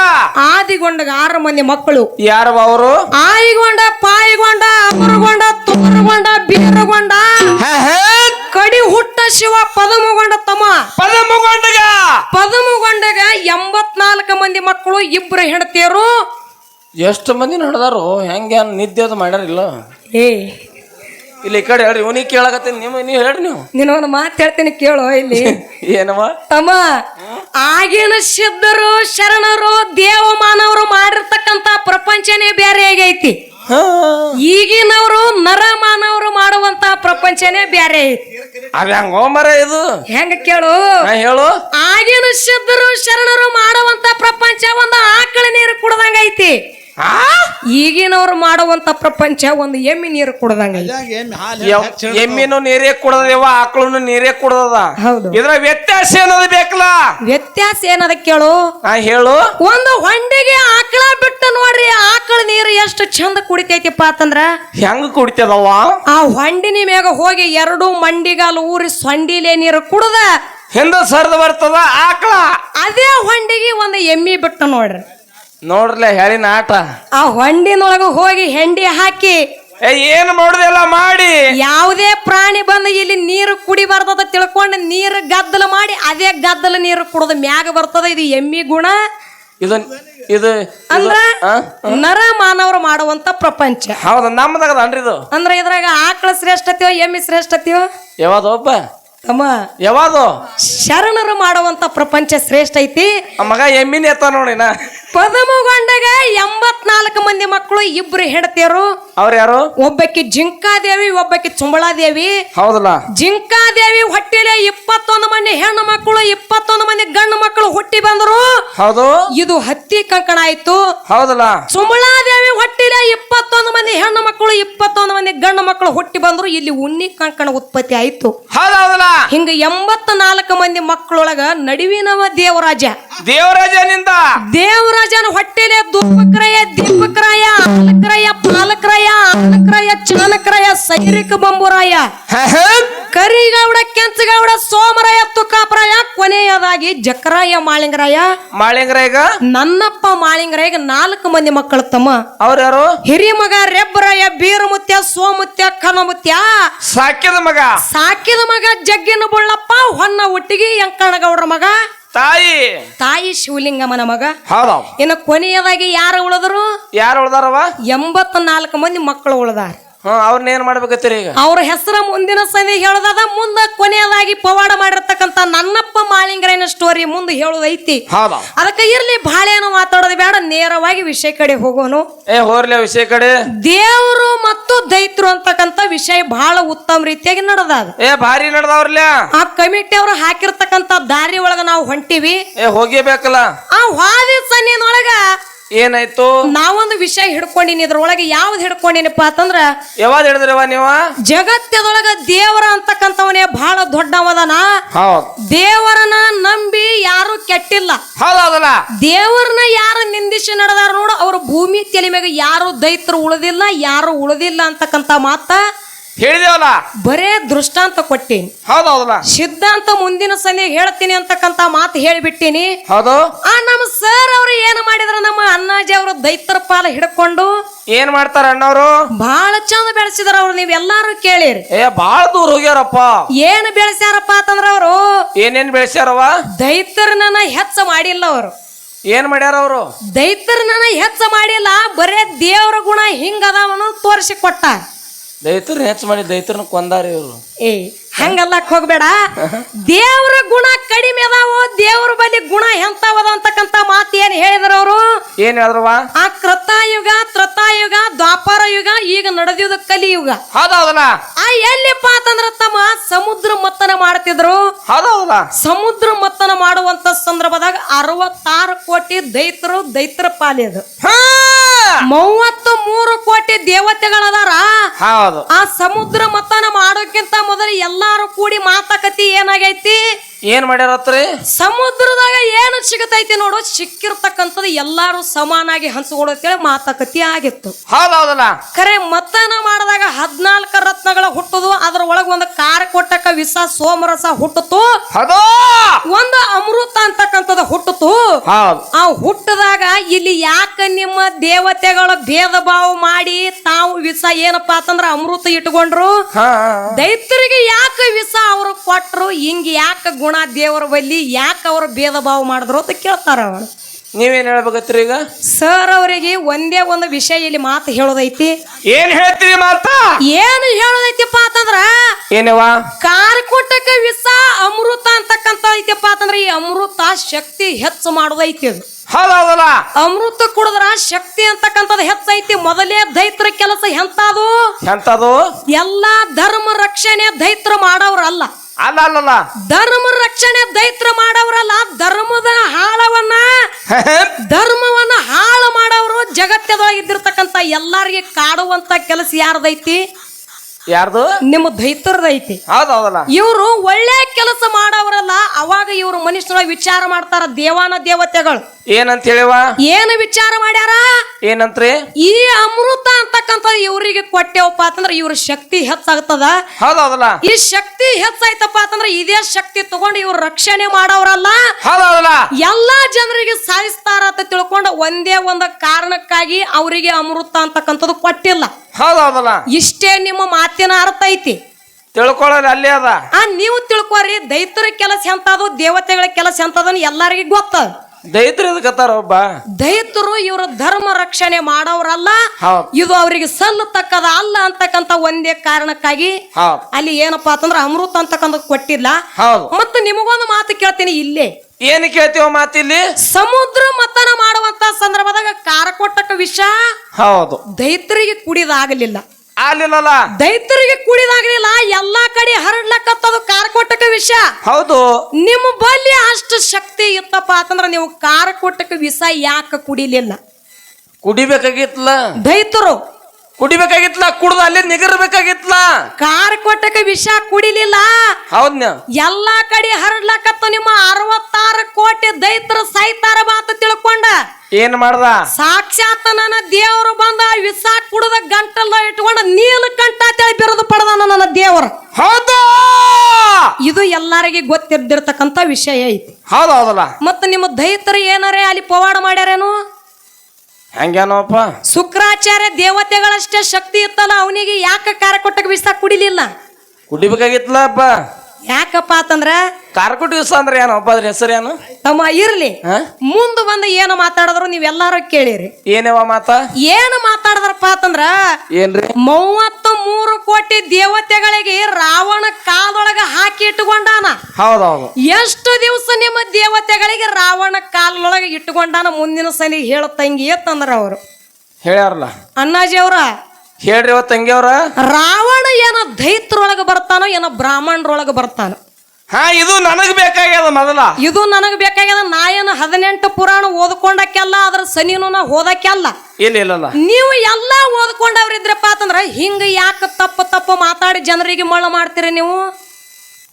ಆದಿಗೊಂಡಗ ಆರು ಮಂದಿ ಮಕ್ಕಳು. ಯಾರವ ಅವರು? ಆಯಿಗೊಂಡ ಪಾಯಿಗೊಂಡ ಅಮರಗೊಂಡ ತುಮರಗೊಂಡ ಬೀರಗೊಂಡ. ಕಡಿ ಹುಟ್ಟ ಶಿವ ಪದಮಗೊಂಡ ತಮ್ಮ. ಪದಮಗೊಂಡಗ. ಪದಮಗೊಂಡಗ ಎಂಬತ್ನಾಲ್ಕು ಮಂದಿ ಮಕ್ಕಳು ಇಬ್ಬರು ಹೆಂಡತಿಯರು. ಎಷ್ಟು ಮಂದಿ ನಡೆದಾರು ಹೆಂಗೆ? ನಿದ್ದೆ ಅದು ಮಾಡ್ಯಾರಿಲ್ಲ. ಏ ಇಲ್ಲಿ ಈ ಕಡೆ ಹೇಳ್ರಿ ಇವನಿಗೆ ಕೇಳಕತ್ತೀನಿ. ನಿಮ್ಮ ನೀವು ಹೇಳ್ರಿ ನೀವು. ನೀನು ಒಂದು ಮಾತು ಹೇಳ್ತೀನಿ ಕೇಳು ಇಲ್ಲಿ. ಏನವ? ತಮ್ಮ ಆಗಿನ ಸಿದ್ಧರು ಶರಣರು ದೇವ ಮಾನವರು ಮಾಡಿರ್ತಕ್ಕಂತ ಪ್ರಪಂಚನೇ ಬೇರೆ ಆಗೈತಿ. ಈಗಿನವರು ನರ ಮಾನವರು ಮಾಡುವಂತ ಪ್ರಪಂಚನೇ ಬೇರೆ ಐತಿ. ಅದ ಹೆಂಗೋ ಮರ ಇದು? ಹೆಂಗ ಕೇಳು? ಹಾ ಹೇಳು. ಆಗಿನ ಸಿದ್ಧರು ಶರಣರು ಮಾಡುವಂತ ಪ್ರಪಂಚ ಒಂದು ಆಕಳ ನೀರು ಕುಡ್ದಂಗ ಐತಿ ಆ? ಈಗಿನವ್ರು ಮಾಡುವಂತ ಪ್ರಪಂಚ ಒಂದು ಎಮ್ಮಿ ನೀರು ಕುಡ್ದಂಗ ಎಮ್ಮಿನೂ ನೀರೇ ಕುಡ್ದದೇವ ಆಕಳನ್ನು ನೀರೇ ಕುಡ್ದದ. ಹೌದು. ಇದ್ರ ವ್ಯತ್ಯಾಸ ಏನದ ಬೇಕಲ್ಲ? ವ್ಯತ್ಯಾಸ ಏನದ ಕೇಳು? ಹೇಳು. ಒಂದು ಹೊಂಡಿಗೆ ಆಕಳ ಬಿಟ್ಟು ನೋಡ್ರಿ ಆಕಳ ನೀರು ಎಷ್ಟು ಚಂದ ಕುಡಿತೈತಿಪ್ಪ ಅಂತಂದ್ರ? ಹೆಂಗ್ ಕುಡಿತದವ ಆ ಹೊಂಡಿನ ಮ್ಯಾಗ ಹೋಗಿ ಎರಡು ಮಂಡಿಗಾಲು ಊರಿ ಸೊಂಡಿಲೆ ನೀರು ಕುಡ್ದ. ಹಿಂದ ಸರ್ದ ಬರ್ತದ ಆಕಳ. ಅದೇ ಹೊಂಡಿಗೆ ಒಂದು ಎಮ್ಮಿ ಬಿಟ್ಟು ನೋಡ್ರಿ. ನೋಡ್ರಲ್ಲ ಹೇಳಿನ ಆಟ ಆ ಹೊಂಡಿನೊಳಗ ಹೋಗಿ ಹೆಂಡಿ ಹಾಕಿ ಏ ಏನ್ ಮಾಡುದೆಲ್ಲ ಮಾಡಿ? ಯಾವುದೇ ಪ್ರಾಣಿ ಬಂದು ಇಲ್ಲಿ ನೀರು ಕುಡಿಬಾರ್ದದ ತಿಳ್ಕೊಂಡು ನೀರು ಗದ್ದಲ ಮಾಡಿ ಅದೇ ಗದ್ದಲ ನೀರು ಕುಡಿದ ಮ್ಯಾಗ ಬರ್ತದ. ಇದು ಎಮ್ಮಿ ಗುಣ. ಇದು ಇದು ಅಂದ್ರ ಆ? ನರ ಮಾನವರು ಮಾಡುವಂತ ಪ್ರಪಂಚ. ಹೌದು ನಮ್ದಾಗ ಅನ್ರಿ ಇದು. ಅಂದ್ರ ಇದ್ರಾಗ ಆಕಳ ಶ್ರೇಷ್ಠತೆಯೋ ಎಮ್ಮಿ ಶ್ರೇಷ್ಠತೆಯೋ? ಯಾವ್ದು ಒಬ್ಬ. ತಮ್ಮ ಯಾವಾಗ ಶರಣರು ಮಾಡುವಂತ ಪ್ರಪಂಚ ಶ್ರೇಷ್ಠ ಐತಿ. ಆ ಮಗ ಎಮ್ಮಿನ ಎತ್ತ ನೋಡಿನ ಪದಮಗೊಂಡಾಗ ಎಂಬತ್ನಾಲ್ಕು ಮಂದಿ ಮಕ್ಕಳು ಇಬ್ರು ಹೆಂಡತಿಯರು. ಅವ್ರ ಯಾರು? ಒಬ್ಬಾಕಿ ಜಿಂಕಾದೇವಿ ಒಬ್ಬಾಕಿ ಚುಂಬಳಾದೇವಿ. ಹೌದಲ್ಲ. ಜಿಂಕಾದೇವಿ ಹೊಟ್ಟಿಲೆ ಇಪ್ಪತ್ತೊಂದು ಮಂದಿ ಹೆಣ್ಣು ಮಕ್ಕಳು ಇಪ್ಪತ್ತೊಂದು ಮಂದಿ ಗಂಡು ಮಕ್ಕಳು ಹುಟ್ಟಿ ಬಂದರು. ಹೌದು. ಇದು ಹತ್ತಿ ಕಂಕಣ ಆಯ್ತು. ಹೌದಲ್ಲ. ಸುಮಳಾದೇವಿ ಹೊಟ್ಟಿಲೆ ಇಪ್ಪತ್ತೊಂದು ಮಂದಿ ಹೆಣ್ಣು ಮಕ್ಕಳು ಇಪ್ಪತ್ತೊಂದು ಮಂದಿ ಗಂಡು ಮಕ್ಕಳು ಹುಟ್ಟಿ ಬಂದ್ರು. ಇಲ್ಲಿ ಉಣ್ಣಿ ಕಂಕಣ ಉತ್ಪತ್ತಿ ಆಯ್ತು. ಹೌದೌದಲ್ಲ ಹೌದಲ್ಲ. ಹಿಂಗ ಎಂಬತ್ತ ನಾಲ್ಕು ಮಂದಿ ಮಕ್ಕಳೊಳಗ ನಡುವಿನವ ದೇವರಾಜ. ದೇವರಾಜನಿಂದ? ದೇವರಾಜನ ಹೊಟ್ಟೆಲೆ ದೂಪಕ್ರಯ ದೀಪಕ್ರಯ ಆಲಕ್ರಾಯ ಪಾಲಕ್ರಾಯ ಆನಕ್ರಾಯ ಚಾಲಕ್ರಯ ಸೈರಿಕ ಬಂಬುರಾಯ. ಕರಿಗೌಡ ಕೆಂಚಗೌಡ ಸೋಮರಾಯ ತುಕಾಪರಾಯ ಕೊನೆಯ ಕೊನೆಯದಾಗಿ ಜಕ್ರಾಯ ಮಾಳಿಂಗರಾಯ. ಮಾಳಿಂಗರಾಯಗ? ನನ್ನಪ್ಪ ಮಾಳಿಂಗರಾಯಗ ನಾಲ್ಕು ಮಂದಿ ಮಕ್ಕಳು ತಮ್ಮ. ಅವ್ರ ಯಾರು ಹಿರಿಯ ಮಗ ರೆಬ್ಬರಾಯ ಬೀರಮುತ್ಯ ಸೋಮುತ್ಯ ಕನಮುತ್ಯ. ಸಾಕಿದ ಮಗ? ಸಾಕಿದ ಮಗ ಜಗ್ಗಿನ ಬುಳ್ಳಪ್ಪ ಹೊನ್ನ ಒಟ್ಟಿಗೆ ಯಂಕಣ್ಣಗೌಡ್ರ ಮಗ. ತಾಯಿ. ತಾಯಿ ಶಿವಲಿಂಗಮ್ಮನ ಮಗ. ಹೌದಾ. ಇನ್ನು ಕೊನೆಯದಾಗಿ ಯಾರು ಉಳಿದ್ರು? ಯಾರು ಉಳ್ದಾರವ? ಎಂಬತ್ನಾಲ್ಕು ಮಂದಿ ಮಕ್ಕಳು ಉಳಿದಾರ. ಹ್ಮ್ ಅವ್ರನ್ನ ಏನ್ ಮಾಡ್ಬೇಕತ್ತೀರಿ ಈಗ? ಅವ್ರ ಹೆಸರ ಮುಂದಿನ ಸಂಧಿ ಹೇಳದದ ಮುಂದ ಕೊನೆಯದಾಗಿ ಪವಾಡ ಮಾಡಿರ್ತಕ್ಕಂತ ನನ್ನಪ್ಪ ಮಾಳಿಂಗರಾಯನ ಸ್ಟೋರಿ ಮುಂದೆ ಹೇಳುದೈತಿ. ಅದಕ್ಕೆ ಇರ್ಲಿ ಬಾಳೆನು ಮಾತಾಡೋದು ಬೇಡ ನೇರವಾಗಿ ವಿಷಯ ಕಡೆ ಹೋಗೋನು. ಏ ಹೋರ್ಲಿ ವಿಷಯ ಕಡೆ? ದೇವರು ಮತ್ತು ದೈತ್ರು ಅಂತಕ್ಕಂತ ವಿಷಯ ಬಹಳ ಉತ್ತಮ ರೀತಿಯಾಗಿ ನಡೆದ ಏ ಭಾರಿ ನಡ್ದವ್ರಲ್ಲ ಆ ಕಮಿಟಿ ಅವರು ಹಾಕಿರ್ತಕ್ಕಂತ ದಾರಿ ಒಳಗ ನಾವು ಹೊಂಟಿವಿ. ಏ ಹೋಗಿಬೇಕಲ್ಲ ಆ ವಾದಿ ಸನ್ನಿನೊಳಗ ಏನಾಯ್ತು? ನಾವೊಂದು ವಿಷಯ ಹಿಡ್ಕೊಂಡಿನಿ ಇದ್ರೊಳಗೆ ಯಾವ್ದು ಹಿಡ್ಕೊಂಡಿನಪ್ಪ ಅಂತಂದ್ರ ಯಾವ್ದು ಹಿಡಿದ್ರವ ನೀವ? ಜಗತ್ತದೊಳಗ ದೇವರ ಅಂತಕ್ಕಂಥವನೇ ಬಹಳ ದೊಡ್ಡವದನ. ಹೌದ್. ದೇವರನ್ನ ನಂಬಿ ಯಾರು ಕೆಟ್ಟಿಲ್ಲ. ಹೌದಲ್ಲ? ದೇವರನ್ನ ಯಾರು ನಿಂದಿಸಿ ನಡೆದಾರ ನೋಡು ಅವ್ರ ಭೂಮಿ ತಲೆ ಮ್ಯಾಗ ಯಾರು ದೈತ್ರು ಉಳಿದಿಲ್ಲ ಯಾರು ಉಳಿದಿಲ್ಲ ಅಂತಕ್ಕಂಥ ಮಾತ. ಹೇಳಿದೇವಲ್ಲ? ಬರೇ ದೃಷ್ಟಾಂತ ಕೊಟ್ಟೇನಿ. ಹೌದೌದಲ್ಲ? ಸಿದ್ಧಾಂತ ಮುಂದಿನ ಸಂಧಿ ಹೇಳ್ತೀನಿ ಅಂತಕ್ಕಂತ ಮಾತು ಹೇಳಿಬಿಟ್ಟಿನಿ. ಹೌದು? ಆ ನಮ್ಮ ಸರ್ ಅವ್ರು ಏನು ಮಾಡಿದ್ರ? ನಮ್ಮ ಅಣ್ಣಾಜಿ ಅವರು ದೈತರ ಪಾಲ ಹಿಡ್ಕೊಂಡು ಏನ್ ಮಾಡ್ತಾರ ಅಣ್ಣವ್ರು? ಬಹಳ ಚಂದ ಬೆಳೆಸಿದಾರ ಅವ್ರು ನೀವೆಲ್ಲಾರು ಕೇಳಿರಿ. ಏ ಬಾಳ ದೂರ ಹೋಗ್ಯಾರಪ್ಪ. ಏನು ಬೆಳೆಸ್ಯಾರಪ್ಪ ಅಂತಂದ್ರ ಅವರು? ಏನೇನ್ ಬೆಳೆಸ್ಯಾರವ ದೈತರನ್ನ ಹೆಚ್ಚ ಮಾಡಿಲ್ಲ ಅವರು. ಏನ್ ಮಾಡ್ಯಾರ ಅವರು? ದೈತರನ್ನ ಹೆಚ್ಚ ಮಾಡಿಲ್ಲ ಬರೇ ದೇವರ ಗುಣ ಹಿಂಗದಾವನು ತೋರಿಸಿ ಕೊಟ್ಟ ದೈತರ್ ಹೆಚ್ಚು ಮಾಡಿ ದೈತರ್ನ ಕೊಂದಾರ ಇವರು. ಏ ಹಂಗಲ್ಲಕ್ ಹೋಗ್ಬೇಡ. ದೇವರ ಗುಣ ಕಡಿಮೆ ಅದಾವೋ ದೇವ್ರ ಬಲಿ ಗುಣ ಎಂತವದ ಅಂತಕ್ಕಂತ ಮಾತು ಏನ್ ಹೇಳಿದ್ರ ಅವರು? ಏನ್ ಹೇಳಿದ್ರವ ಆ ಕೃತಾಯುಗ ತ್ರತಾಯುಗ ದ್ವಾಪಾರ ಯುಗ ಈಗ ನಡೆದಿದ ಕಲಿಯುಗ. ಹೌದೌದಲ್ಲ ಆ ಎಲ್ಲಿಪ್ಪ ಅಂತಂದ್ರ ತಮ್ಮ ಸಮುದ್ರ ಮತ್ತನ ಮಾಡ್ತಿದ್ರು? ಹೌದೌದಲ್ಲ ಸಮುದ್ರ ಮತ್ತನ ಮಾಡುವಂತ ಸಂದರ್ಭದಾಗ ಅರವತ್ತಾರು ಕೋಟಿ ದೈತರು ದೈತ್ರ ಪಾಲಿದು ಮೂವತ್ತು ಮೂರು ಕೋಟಿ ದೇವತೆಗಳದಾರ. ಹೌದು. ಆ ಸಮುದ್ರ ಮತ್ತನ ಮಾಡೋಕ್ಕಿಂತ ಮೊದಲು ಎಲ್ಲಾರು ಕೂಡಿ ಮಾತಾಕತಿ ಏನಾಗೈತಿ? ಏನ್ ಮಾಡ್ಯಾರತ್ರಿ ಸಮುದ್ರದಾಗ ಏನು ಸಿಗತೈತಿ ನೋಡು ಸಿಕ್ಕಿರ್ತಕ್ಕಂಥದ್ದು ಎಲ್ಲಾರು ಸಮಾನಾಗಿ ಹಂಚ್ಕೊಡತ್ತೇಳಿ ಮಾತಕತಿ ಆಗಿತ್ತು. ಹೌದೌದಲ್ಲ? ಖರೆ ಮತನ ಮಾಡಿದಾಗ ಹದ್ನಾಲ್ಕು ರತ್ನಗಳ ಹುಟ್ಟುದು ಅದ್ರ ಒಳಗ ಒಂದು ಕಾರ ಕೊಟ್ಟಕ ವಿಷ ಸೋಮರಸ ಹುಟ್ಟಿತು ಹೌದು? ಒಂದು ಅಮೃತ ಅಂತಕ್ಕಂಥದ್ದು ಹುಟ್ಟಿತು ಹೌದು. ಆ ಹುಟ್ಟದಾಗ ಇಲ್ಲಿ ಯಾಕೆ ನಿಮ್ಮ ದೇವತೆಗಳ ಭೇದ ಭಾವ ಮಾಡಿ ತಾವು ವಿಷ ಏನಪ್ಪಾ ಅಂತಂದ್ರ ಅಮೃತ ಇಟ್ಕೊಂಡ್ರು? ದೈತ್ಯರಿಗೆ ಯಾಕೆ ವಿಷ ಅವರು ಕೊಟ್ರು ಹಿಂಗ್ ಯಾಕೆ ಗುಣ ದೇವರ ಬಲ್ಲಿ ಯಾಕೆ ಅವರು ಭೇದ ಭಾವ ಮಾಡಿದ್ರು ಅಂತ ಕೇಳ್ತಾರ ಅವರು. ನೀವೇನ್ ಹೇಳ್ಬೇಕತ್ರಿ ಈಗ? ಸರ್ ಅವರಿಗೆ ಒಂದೇ ಒಂದು ವಿಷಯ ಇಲ್ಲಿ ಮಾತು ಹೇಳೋದೈತಿ. ಏನ್ ಹೇಳ್ತೀವಿ ಮಾತ? ಏನು ಹೇಳೋದೈತಿಪ್ಪ ಅಂತಂದ್ರ ಏನವ ಕಾರ್ಕೋಟಕ ವಿಸ ಅಮೃತ ಅಂತಕ್ಕಂತ ಐತಿಪ್ಪ ಅಂತಂದ್ರ ಈ ಅಮೃತ ಶಕ್ತಿ ಹೆಚ್ಚು ಮಾಡೋದೈತಿ ಅದು. ಹೌದೌದಲ್ಲ? ಅಮೃತ ಕುಡಿದ್ರ ಶಕ್ತಿ ಅಂತಕ್ಕಂಥದ್ದು ಹೆಚ್ಚೈತಿ. ಮೊದಲೇ ದೈತ್ರ ಕೆಲಸ ಎಂತದು ಎಂತದು ಎಲ್ಲಾ ಧರ್ಮ ರಕ್ಷಣೆ ದೈತ್ರ ಮಾಡವ್ರಲ್ಲ. ಅಲ್ಲ ಅಲ್ಲಲ್ಲ ಧರ್ಮ ರಕ್ಷಣೆ ದೈತ್ರ ಮಾಡವರಲ್ಲ ಧರ್ಮದ ಹಾಳವನ್ನ ಧರ್ಮವನ್ನ ಹಾಳು ಮಾಡವರು ಜಗತ್ತದೊಳಗೆ ಇದ್ದಿರ್ತಕ್ಕಂಥ ಎಲ್ಲಾರಿಗೆ ಕಾಡುವಂತ ಕೆಲಸ ಯಾರ್ದೈತಿ? ಯಾರ್ದು? ನಿಮ್ಮ ದೈತ್ರದೈತಿ ಹೌದೌದಲ್ಲ ಇವರು ಒಳ್ಳೆ ಕೆಲಸ ಮಾಡವರಲ್ಲ ಅವಾಗ ಇವರು ಮನುಷ್ಯರ ವಿಚಾರ ಮಾಡ್ತಾರ ದೇವಾನ ದೇವತೆಗಳು. ಏನಂತ ಹೇಳಿವ ಏನು ವಿಚಾರ ಮಾಡ್ಯಾರ? ಏನಂತ್ರಿ? ಈ ಅಮೃತ ಅಂತಕ್ಕಂತ ಇವರಿಗೆ ಕೊಟ್ಟೆವಪ್ಪ ಅಂತಂದ್ರ ಇವ್ರ ಶಕ್ತಿ ಹೆಚ್ಚಾಗ್ತದ. ಹೌದೌದಲ್ಲ ಈ ಶಕ್ತಿ ಹೆಚ್ಚಾಯ್ತಪ್ಪ ಅಂತಂದ್ರ ಇದೇ ಶಕ್ತಿ ತಗೊಂಡು ಇವ್ರು ರಕ್ಷಣೆ ಮಾಡೋರಲ್ಲ ಹೌದೌದಲ್ಲ ಎಲ್ಲಾ ಜನರಿಗೆ ಸಾಯಿಸ್ತಾರ ಅಂತ ತಿಳ್ಕೊಂಡು ಒಂದೇ ಒಂದು ಕಾರಣಕ್ಕಾಗಿ ಅವರಿಗೆ ಅಮೃತ ಅಂತಕ್ಕಂಥದ್ದು ಕೊಟ್ಟಿಲ್ಲ. ಹೌದೌದಲ್ಲ? ಇಷ್ಟೇ ನಿಮ್ಮ ಮಾತಿನ ಅರ್ಥ ಐತಿ. ತಿಳ್ಕೊಳ್ಳೋದು ಅಲ್ಲೇ ಅದ. ಆ ನೀವು ತಿಳ್ಕೊರಿ ದೈತರ ಕೆಲಸ ಎಂತದು ದೇವತೆಗಳ ಕೆಲಸ ಎಂತದನ್ನು ಎಲ್ಲರಿಗೂ ಗೊತ್ತ. ದೈತ್ರು ಎದಕ್ಕತ್ತಾರ ಒಬ್ಬ? ದೈತರು ಇವರು ಧರ್ಮ ರಕ್ಷಣೆ ಮಾಡೋರಲ್ಲ ಹೌದ್. ಇದು ಅವರಿಗೆ ಸಲ್ಲತಕ್ಕದ ಅಲ್ಲ ಅಂತಕ್ಕಂತ ಒಂದೇ ಕಾರಣಕ್ಕಾಗಿ ಹೌದ್. ಅಲ್ಲಿ ಏನಪ್ಪಾ ಅಂತಂದ್ರ ಅಮೃತ ಅಂತಕ್ಕಂಥ ಕೊಟ್ಟಿಲ್ಲ. ಹೌದು. ಮತ್ತು ನಿಮಗೊಂದು ಮಾತು ಕೇಳ್ತೀನಿ ಇಲ್ಲೇ. ಏನ್ ಕೇಳ್ತೀವ ಮಾತಿಲ್ಲಿ? ಸಮುದ್ರ ಮತನ ಮಾಡುವಂತ ಸಂದರ್ಭದಾಗ ಕಾರಕೊಟ್ಟಕ ವಿಷ ಹೌದು. ದೈತ್ರಿಗೆ ಕುಡಿದಾಗಲಿಲ್ಲ. ಅಲ್ಲಿಲ್ಲಲ್ಲ ದೈತ್ರಿಗೆ ಕುಡಿದಾಗಲಿಲ್ಲ ಎಲ್ಲಾ ಕಡೆ ಹರಡ್ಲಕ್ಕತ್ತದು ಕಾರಕೊಟ್ಟಕ ವಿಷ. ಹೌದು. ನಿಮ್ಮ ಬಲ್ಲಿ ಅಷ್ಟು ಶಕ್ತಿ ಇತ್ತಪ್ಪ ಅಂತಂದ್ರ ನೀವು ಕಾರಕೊಟ್ಟಕ ವಿಷ ಯಾಕೆ ಕುಡಿಲಿಲ್ಲ? ಕುಡಿಬೇಕಾಗಿತ್ತಲ್ಲ? ದೈತರು ಕುಡಿಬೇಕಾಗಿತ್ಲ ಕುಡ್ದು ಅಲ್ಲಿ ನಿಗರ್ಬೇಕಾಗಿತ್ಲ ಕಾರಕೊಟ್ಟಕ ವಿಷ ಕುಡಿಲಿಲ್ಲ. ಹೌದ್ನ ಎಲ್ಲಾ ಕಡೆ ಹರಡ್ಲಕತ್ತ ನಿಮ್ಮ ಅರವತ್ತಾರು ಕೋಟಿ ದೈತ್ರ ಸೈತಾರ ಮಾತು ತಿಳ್ಕೊಂಡ. ಏನ್ ಮಾಡ್ದ? ಸಾಕ್ಷಾತ್ ನನ್ನ ದೇವರು ಬಂದ ವಿಷ ಕುಡದ ಗಂಟಲ್ಲ ಇಟ್ಕೊಂಡ ನೀಲ ಕಂಠ ಅಂತೇಳಿ ಬಿರುದು ಪಡೆದ ನನ್ನ ದೇವರು. ಹೌದು! ಇದು ಎಲ್ಲರಿಗೆ ಗೊತ್ತಿದ್ದಿರ್ತಕ್ಕಂಥ ವಿಷಯ ಐತಿ. ಹೌದು ಹೌದಲ್ಲ. ಮತ್ತ ನಿಮ್ಮ ದೈತರು ಏನಾರೇ ಅಲ್ಲಿ ಪವಾಡ ಮಾಡ್ಯಾರೇನು? ಹೆಂಗೇನೋಪ್ಪ ಶುಕ್ರಾಚಾರ್ಯ ದೇವತೆಗಳಷ್ಟೇ ಶಕ್ತಿ ಇತ್ತಲ್ಲ ಅವನಿಗೆ ಯಾಕೆ ಕಾರ ಕೊಟ್ಟಕ್ಕೆ ವಿಷ ಕುಡಿಲಿಲ್ಲ? ಕುಡಿಬೇಕಾಗಿತ್ತಲಪ್ಪ ಯಾಕಪ್ಪ ಅಂತಂದ್ರ ಕಾರ್ಕುಟ್ ವಿಷ ಅಂದ್ರೆ ಏನಪ್ಪ ಅದ್ರ ಏನು? ತಮ್ಮ ಇರ್ಲಿ. ಹಾ ಮುಂದೆ ಬಂದು ಏನು ಮಾತಾಡಿದ್ರು ನೀವೆಲ್ಲಾರು ಕೇಳಿರಿ. ಏನೇವ ಮಾತ? ಏನು ಮಾತಾಡದ್ರಪ್ಪ ಅಂತಂದ್ರ ಏನ್ರಿ? ಮೂವತ್ತು ಮೂರು ಕೋಟಿ ದೇವತೆಗಳಿಗೆ ರಾವಣ ಕಾಲೊಳಗ ಹಾಕಿ ಇಟ್ಟುಕೊಂಡಾನ. ಹೌದೌದು. ಎಷ್ಟು ದಿವಸ ನಿಮ್ಮ ದೇವತೆಗಳಿಗೆ ರಾವಣ ಕಾಲೊಳಗೆ ಇಟ್ಟುಕೊಂಡಾನ ಮುಂದಿನ ಸನಿ ಹೇಳ ತಂಗಿ ಅಂತಂದ್ರ ಅವರು. ಹೇಳ್ಯಾರಲ್ಲ. ಅಣ್ಣಾಜಿ ಅವ್ರ? ಹೇಳ್ರಿ ಅವ ತಂಗಿಯವ್ರ ರಾವಣ ಏನ ದೈತ್ರೊಳಗೆ ಬರ್ತಾನೋ ಏನೋ ಬ್ರಾಹ್ಮಣರೊಳಗೆ ಬರ್ತಾನೋ? ಹಾ ಇದು ನನಗ್ ಬೇಕಾಗ್ಯದ ಮೊದಲ. ಇದು ನನಗೆ ಬೇಕಾಗ್ಯದ ನಾ ಏನು ಹದಿನೆಂಟು ಪುರಾಣ ಓದ್ಕೊಂಡಕ್ಕೆಲ್ಲ ಅದ್ರ ಸನಿನೂ ನಾ ಓದಕ್ಕೆಲ್ಲ. ಇಲ್ಲ ಇಲ್ಲಲ್ಲ ನೀವು ಎಲ್ಲ ಓದ್ಕೊಂಡವ್ರಿದ್ರಪ್ಪ ಅಂತಂದ್ರ ಹಿಂಗ ಯಾಕೆ ತಪ್ಪು ತಪ್ಪು ಮಾತಾಡಿ ಜನರಿಗೆ ಮಳ್ಳ ಮಾಡ್ತೀರಿ ನೀವು?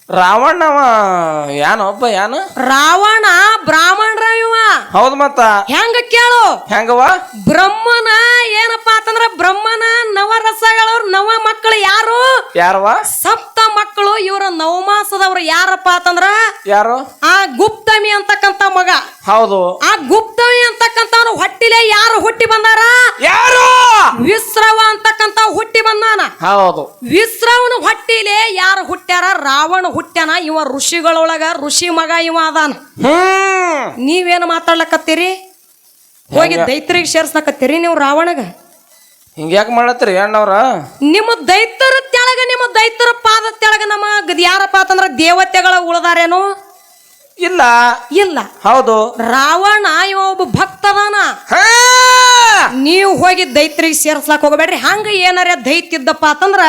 ರಾವಣವ ಯಾನೊಬ್ಬ ಯಾನ? ರಾವಣ ಬ್ರಾಹ್ಮಣರ ಇವ. ಹೌದು ಮತ್ತ. ಹೆಂಗ ಕೇಳು? ಹೆಂಗವ ಬ್ರಹ್ಮನ ಏನಪ್ಪಾ ಅಂತಂದ್ರ ಬ್ರಹ್ಮನ ನವರಸಗಳವ್ರ ನವ ಮಕ್ಕಳು ಯಾರು? ಯಾರವ ಸಪ್ತ ಮಕ್ಕಳು ಇವರ ನವಮಾಸದವ್ರು ಯಾರಪ್ಪ ಅಂತಂದ್ರ ಯಾರು? ಆ ಗುಪ್ತಮಿ ಅಂತಕ್ಕಂತ ಮಗ. ಹೌದು. ಆ ಗುಪ್ತವಿ ಅಂತಕ್ಕಂಥವ್ನು ಹೊಟ್ಟಿಲೆ ಯಾರು ಹುಟ್ಟಿ ಬಂದಾರ? ಯಾರು? ವಿಶ್ರವ ಅಂತಕ್ಕಂತ ಹುಟ್ಟಿ ಬಂದಾನ. ಹೌದು. ವಿಶ್ರವನ ಹೊಟ್ಟಿಲೆ ಯಾರು ಹುಟ್ಟ್ಯಾರ? ರಾವಣ ಹುಟ್ಟ್ಯಾನ. ಇವ ಋಷಿಗಳೊಳಗ ಋಷಿ ಮಗ ಇವ ಅದಾನ. ನೀವೇನು ಮಾತಾಡ್ಲಕತ್ತೀರಿ? ಹೋಗಿ? ದೈತ್ರಿಗೆ ಸೇರ್ಸ್ಲಕತ್ತೀರಿ ನೀವು ರಾವಣಗ? ಹಿಂಗ್ಯಾಕ್ ಮಾಡತ್ರಿ ಅಣ್ಣವ್ರ ನಿಮ್ಮ ದೈತ್ಯರ ತೆಳಗ ನಿಮ್ಮ ದೈತ್ಯರ ಪಾದ ತೆಳಗ ನಮ್ಮ ಯಾರಪ್ಪ ಅಂತಂದ್ರ ದೇವತೆಗಳ ಉಳ್ದಾರೇನು? ಇಲ್ಲ. ಇಲ್ಲ. ಹೌದು. ರಾವಣ ಇವ ಒಬ್ಬ ಭಕ್ತದಾನ ನೀವು ಹೋಗಿ ದೈತ್ರಿಗೆ ಸೇರ್ಸ್ಲಾಕ್ ಹೋಗಬೇಡ್ರಿ. ಹಂಗ ಏನಾರ ದೈತ್ಯ ಇದ್ದಪ್ಪ ಅಂತಂದ್ರ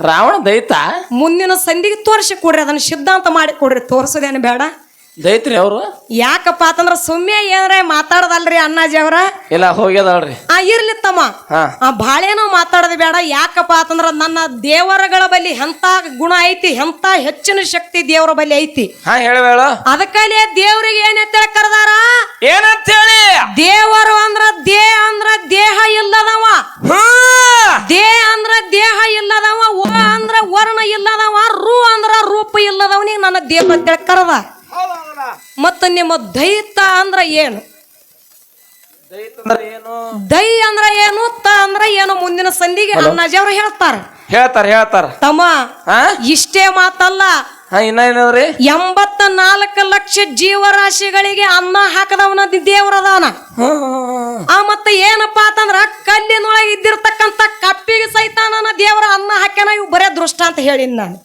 ರಾವಣ ದೈತ? ಮುಂದಿನ ಸಂಧಿಗೆ ತೋರಿಸಿ ಕೊಡ್ರಿ. ಅದನ್ನ ಸಿದ್ಧಾಂತ ಮಾಡಿ ಕೊಡ್ರಿ. ತೋರಿಸೋದೇನು ಬೇಡ. ದೈತ್ರಿ ಅವ್ರು? ಯಾಕಪ್ಪ ಅಂತಂದ್ರ ಸುಮ್ಮನೆ ಏನಾರ ಮಾತಾಡದಲ್ರಿ ಅಣ್ಣಾಜಿ ಅವ್ರ? ಇಲ್ಲ ಹೋಗ್ಯದಳ್ರಿ ಆ ಇರ್ಲಿ ತಮ್ಮ. ಆ ಬಾಳೆನೋ ಮಾತಾಡೋದು ಬೇಡ. ಯಾಕಪ್ಪ ಅಂತಂದ್ರ ನನ್ನ ದೇವರಗಳ ಬಲ್ಲಿ ಎಂತ ಗುಣ ಐತಿ ಎಂತ ಹೆಚ್ಚಿನ ಶಕ್ತಿ ದೇವರ ಬಲ್ಲಿ ಐತಿ. ಹಾ ಹೇಳ ಅದಕ್ಕಲ್ಲೇ ದೇವ್ರಿಗೆ ಏನಂತ ಎತ್ತೇಳಿ ಕರೆದಾರ? ಏನಂತ ಹೇಳಿ ದೇವರು ಅಂದ್ರ ದೇ ಅಂದ್ರ ದೇಹ ಇಲ್ಲದವ. ದೇ ಅಂದ್ರ ದೇಹ ಇಲ್ಲದವ ವ ಅಂದ್ರ ವರ್ಣ ಇಲ್ಲದವ ರು ಅಂದ್ರ ರೂಪ ಇಲ್ಲದವನಿಗೆ ನನ್ನ ದೇವ್ರ ಅಂತೇಳಿ ಕರೆದ. ಮತ್ತ ನಿಮ್ಮ ದೈತ ಅಂದ್ರ ಏನು? ದೈತ ಅಂದ್ರೆ ಏನು? ದೈ ಅಂದ್ರ ಏನು ತ ಅಂದ್ರ ಏನು? ಮುಂದಿನ ಸಂಧಿಗೆ ಅಣ್ಣಾಜಿ ಅವ್ರು ಹೇಳ್ತಾರ. ಹೇಳ್ತಾರ ಹೇಳ್ತಾರ. ತಮ್ಮ ಇಷ್ಟೇ ಮಾತಲ್ಲ. ಎಂಬತ್ತ ನಾಲ್ಕು ಲಕ್ಷ ಜೀವರಾಶಿಗಳಿಗೆ ಅನ್ನ ಹಾಕದವನ ದೇವ್ರದಾನ. ಆ ಮತ್ತೆ ಏನಪ್ಪಾ ಅಂತಂದ್ರ ಕಲ್ಲಿನೊಳಗೆ ಇದ್ದಿರ್ತಕ್ಕಂತ ಕಪ್ಪಿಗೆ ಸಹಿತ ನನ್ನ ದೇವರ ಅನ್ನ ಹಾಕ್ಯಾನ ಇವು ಬರೇ ದೃಷ್ಟ ಅಂತ ಹೇಳಿನಿ ನಾನು.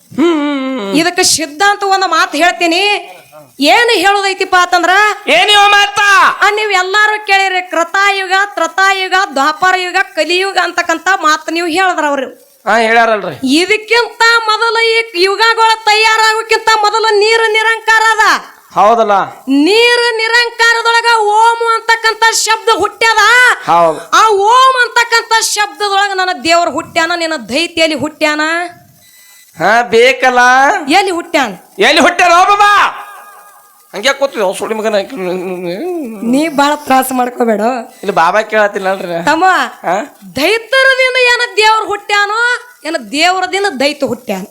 ಇದಕ್ಕೆ ಸಿದ್ಧಾಂತ ಒಂದು ಮಾತು ಹೇಳ್ತೀನಿ. ಏನು ಹೇಳೋದೈತಿಪ್ಪ ಅಂತಂದ್ರ? ಏನಿವ ಮಾತ ನೀವು ಎಲ್ಲಾರು ಕೇಳಿರಿ ಕೃತಾಯುಗ ತ್ರತಾಯುಗ ದ್ವಾಪರ ಯುಗ ಕಲಿಯುಗ ಅಂತಕ್ಕಂತ ಮಾತು ನೀವು ಹೇಳಿದ್ರ ಅವ್ರು ಹಾ ಹೇಳ್ಯಾರಲ್ರಿ. ಇದಕ್ಕಿಂತ ಮೊದಲು ಈ ಯುಗಗಳ ತಯಾರಾಗೋಕ್ಕಿಂತ ಮೊದಲು ನೀರು ನಿರಂಕಾರ ಅದ. ಹೌದಲ್ಲ? ನೀರು ನಿರಂಕಾರದೊಳಗ ಓಂ ಅಂತಕ್ಕಂತ ಶಬ್ದ ಹುಟ್ಟ್ಯದ? ಹೌದು. ಆ ಓಂ ಅಂತಕ್ಕಂತ ಶಬ್ದದೊಳಗ ನನ್ನ ದೇವ್ರ ಹುಟ್ಟ್ಯಾನ ನಿನ್ನ ದೈತ್ಯಲ್ಲಿ ಹುಟ್ಟ್ಯಾನ? ಹಾ ಬೇಕಲ್ಲ? ಎಲ್ಲಿ ಹುಟ್ಟ್ಯಾನ? ಎಲ್ಲಿ ಹುಟ್ಟ್ಯಾರ ಬಾಬಾ? ಹಂಗೆ ಕೂತಿದ್ ಸುಳಿ ಮಗನ ನೀ ಬಾಳ ತ್ರಾಸ ಮಾಡ್ಕೋಬೇಡ. ಇಲ್ಲಿ ಬಾಬಾ ಕೇಳತ್ತಿಲ್ಲಲ್ರಿ ತಮ್ಮ ದಿನ ದೈತರದಿಂದ ಏನ ದೇವ್ರ ಹುಟ್ಟ್ಯಾನೋ ಏನ ದೇವರದಿಂದ ದೈತ ಹುಟ್ಟ್ಯಾನ?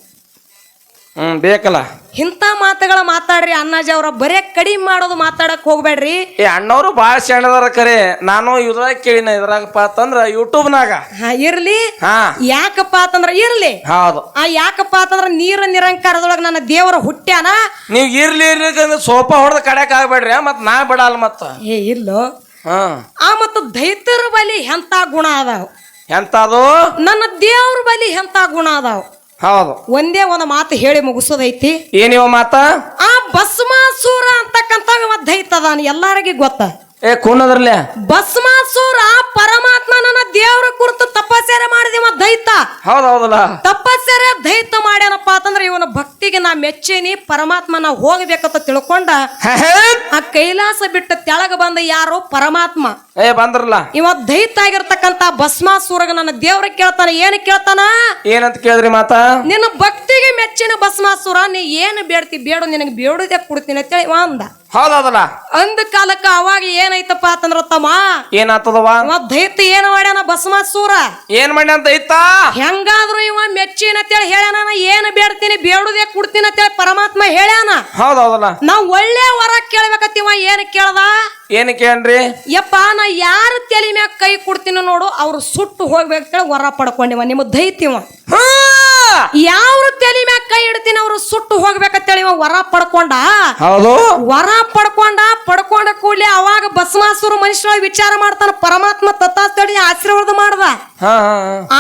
ಹ್ಮ್ ಬೇಕಲ್ಲ. ಇಂಥ ಮಾತುಗಳ ಮಾತಾಡ್ರಿ ಅಣ್ಣಾಜಿ ಅವ್ರ ಬರೇ ಕಡಿಮೆ ಮಾಡೋದು ಮಾತಾಡಕ್ ಹೋಗ್ಬೇಡ್ರಿ. ಏ ಅಣ್ಣವರು ಭಾಳ ಸಣ್ಣದಾರ ಕರೆ. ನಾನು ಇದ್ರಾಗ ಕೇಳಿನ ಇದ್ರಾಗಪ್ಪ ಅಂತಂದ್ರ ಯೂಟ್ಯೂಬ್ನಾಗ ಹಾ ಇರ್ಲಿ. ಹಾ. ಯಾಕಪ್ಪ ಅಂತಂದ್ರ ಇರ್ಲಿ. ಹೌದು. ಆ ಯಾಕಪ್ಪ ಅಂತಂದ್ರ ನೀರ ನಿರಂಕಾರದೊಳಗ ನನ್ನ ದೇವರ ಹುಟ್ಟ್ಯಾನ? ನೀವು ಇರ್ಲಿ ಇರ್ಲಿ ಸೋಫಾ ಹೊಡೆದ ಕಡೆಕ್ ಆಗ್ಬೇಡ್ರಿ. ಮತ್ ನಾ ಬಿಡಲ್ಲ ಮತ್ತ. ಏ ಇಲ್ಲೋ. ಹಾ. ಆ ಮತ್ತು ದೈತರ ಬಲಿ ಎಂತ ಗುಣ ಅದಾವ. ಎಂತದು ನನ್ನ ದೇವ್ರ ಬಲಿ ಎಂತ ಗುಣ ಅದಾವ. ಹೌದು. ಒಂದೇ ಒಂದು ಮಾತು ಹೇಳಿ ಮುಗಿಸೋದೈತಿ. ಏನಿವ ಮಾತ? ಆ ಭಸ್ಮಾಸುರ ಅಂತಕ್ಕಂಥ ಒದ್ದೈತದ ಎಲ್ಲಾರಿಗೆ ಗೊತ್ತ. ಏ ಕುನ್ನದ್ರಲ್ಲೆ ಭಸ್ಮಾಸುರ ಪರಮಾತ್ಮ ನನ್ನ ದೇವರ ಕುರಿತು ತಪಸ್ಸೆರೆ ಮಾಡಿದಿವ ದೈತ. ಹೌದು ಹೌದಲ್ಲ? ತಪಸ್ಸೆರೆ ದೈತ ಮಾಡ್ಯಾನಪ್ಪ ಅಂತಂದ್ರೆ ಇವನ ಭಕ್ತಿಗೆ ನಾ ಮೆಚ್ಚೇನಿ ಪರಮಾತ್ಮ ನಾ ಹೋಗ್ಬೇಕಂತ ತಿಳ್ಕೊಂಡ ಆ ಕೈಲಾಸ ಬಿಟ್ಟು ತೆಳಗ ಬಂದ ಯಾರು ಪರಮಾತ್ಮ. ಏ ಬಂದ್ರಲ್ಲ? ಇವ ದೈತ ಆಗಿರ್ತಕ್ಕಂತ ಭಸ್ಮಾಸುರಗ ನನ್ನ ದೇವ್ರ ಕೇಳ್ತಾನ ಏನ್ ಕೇಳ್ತಾನ? ಏನಂತ ಕೇಳಿದ್ರಿ ಮಾತ? ನಿನ್ನ ಭಕ್ತಿಗೆ ಮೆಚ್ಚಿನ ಭಸ್ಮಾಸುರ ನೀ ಏನು ಬೇಡ್ತಿ ಬೇಡು ನಿನಗೆ ಬೇಡುದೇ ಕೊಡ್ತೀನಿ ಅಂತೇಳಿ ಅಂದ. ಹೌದಲ್ಲ ಅಂದ ಕಾಲಕ್ಕ ಅವಾಗ ಏನೈತಪ್ಪ ಅಂತಂದ್ರ ತಮ್ಮ ಏನಾಗ್ತದವ ಅವ ದೈತ ಏನ್ ಮಾಡ್ಯಾನ ಭಸ್ಮಾಸೂರ? ಏನ್ ಏನು ಅಂತ ಐತಾ ಹೆಂಗಾದ್ರು ಇವ ಮೆಚ್ಚಿನ ಅಂತೇಳಿ ಹೇಳ್ಯಾನ ಏನ್ ಬೇಡ್ತೀನಿ ಬೇಡುದೇ ಕೊಡ್ತೀನಿ ಅಂತೇಳಿ ಪರಮಾತ್ಮ ಹೇಳ್ಯಾನ. ಹೌದೌದಲ್ಲ? ನಾವ್ ಒಳ್ಳೆ ವರ ಕೇಳ್ಬೇಕತ್ತಿವ ಏನ್ ಕೇಳ್ದ? ಏನ್ ಅನ್ರಿ? ಯಪ್ಪ ನಾ ಯಾರ ತಲೆ ಮ್ಯಾಗ ಕೈ ಕೊಡ್ತೀನಿ ನೋಡು ಅವ್ರು ಸುಟ್ಟು ಹೋಗ್ಬೇಕಂತೇಳಿ ವರ ಪಡ್ಕೊಂಡಿವ ನಿಮ್ಮ ದೈತ್ಯವ. ಯಾವ್ರ ತಲೆ ಮ್ಯಾಗ ಕೈ ಇಡ್ತೀನಿ ಅವ್ರು ಸುಟ್ಟು ಹೋಗ್ಬೇಕಂತೇಳಿ ಇವ ವರ ಪಡ್ಕೊಂಡ? ಹೌದು. ವರ ಪಡ್ಕೊಂಡ ಪಡ್ಕೊಂಡ ಕೂಡಲೇ ಅವಾಗ ಭಸ್ಮಾಸುರ ಮನುಷ್ಯರ ವಿಚಾರ ಮಾಡ್ತಾನ ಪರಮಾತ್ಮ ತತ್ತಾಸ್ತಡಿ ಆಶೀರ್ವಾದ ಮಾಡ್ದ.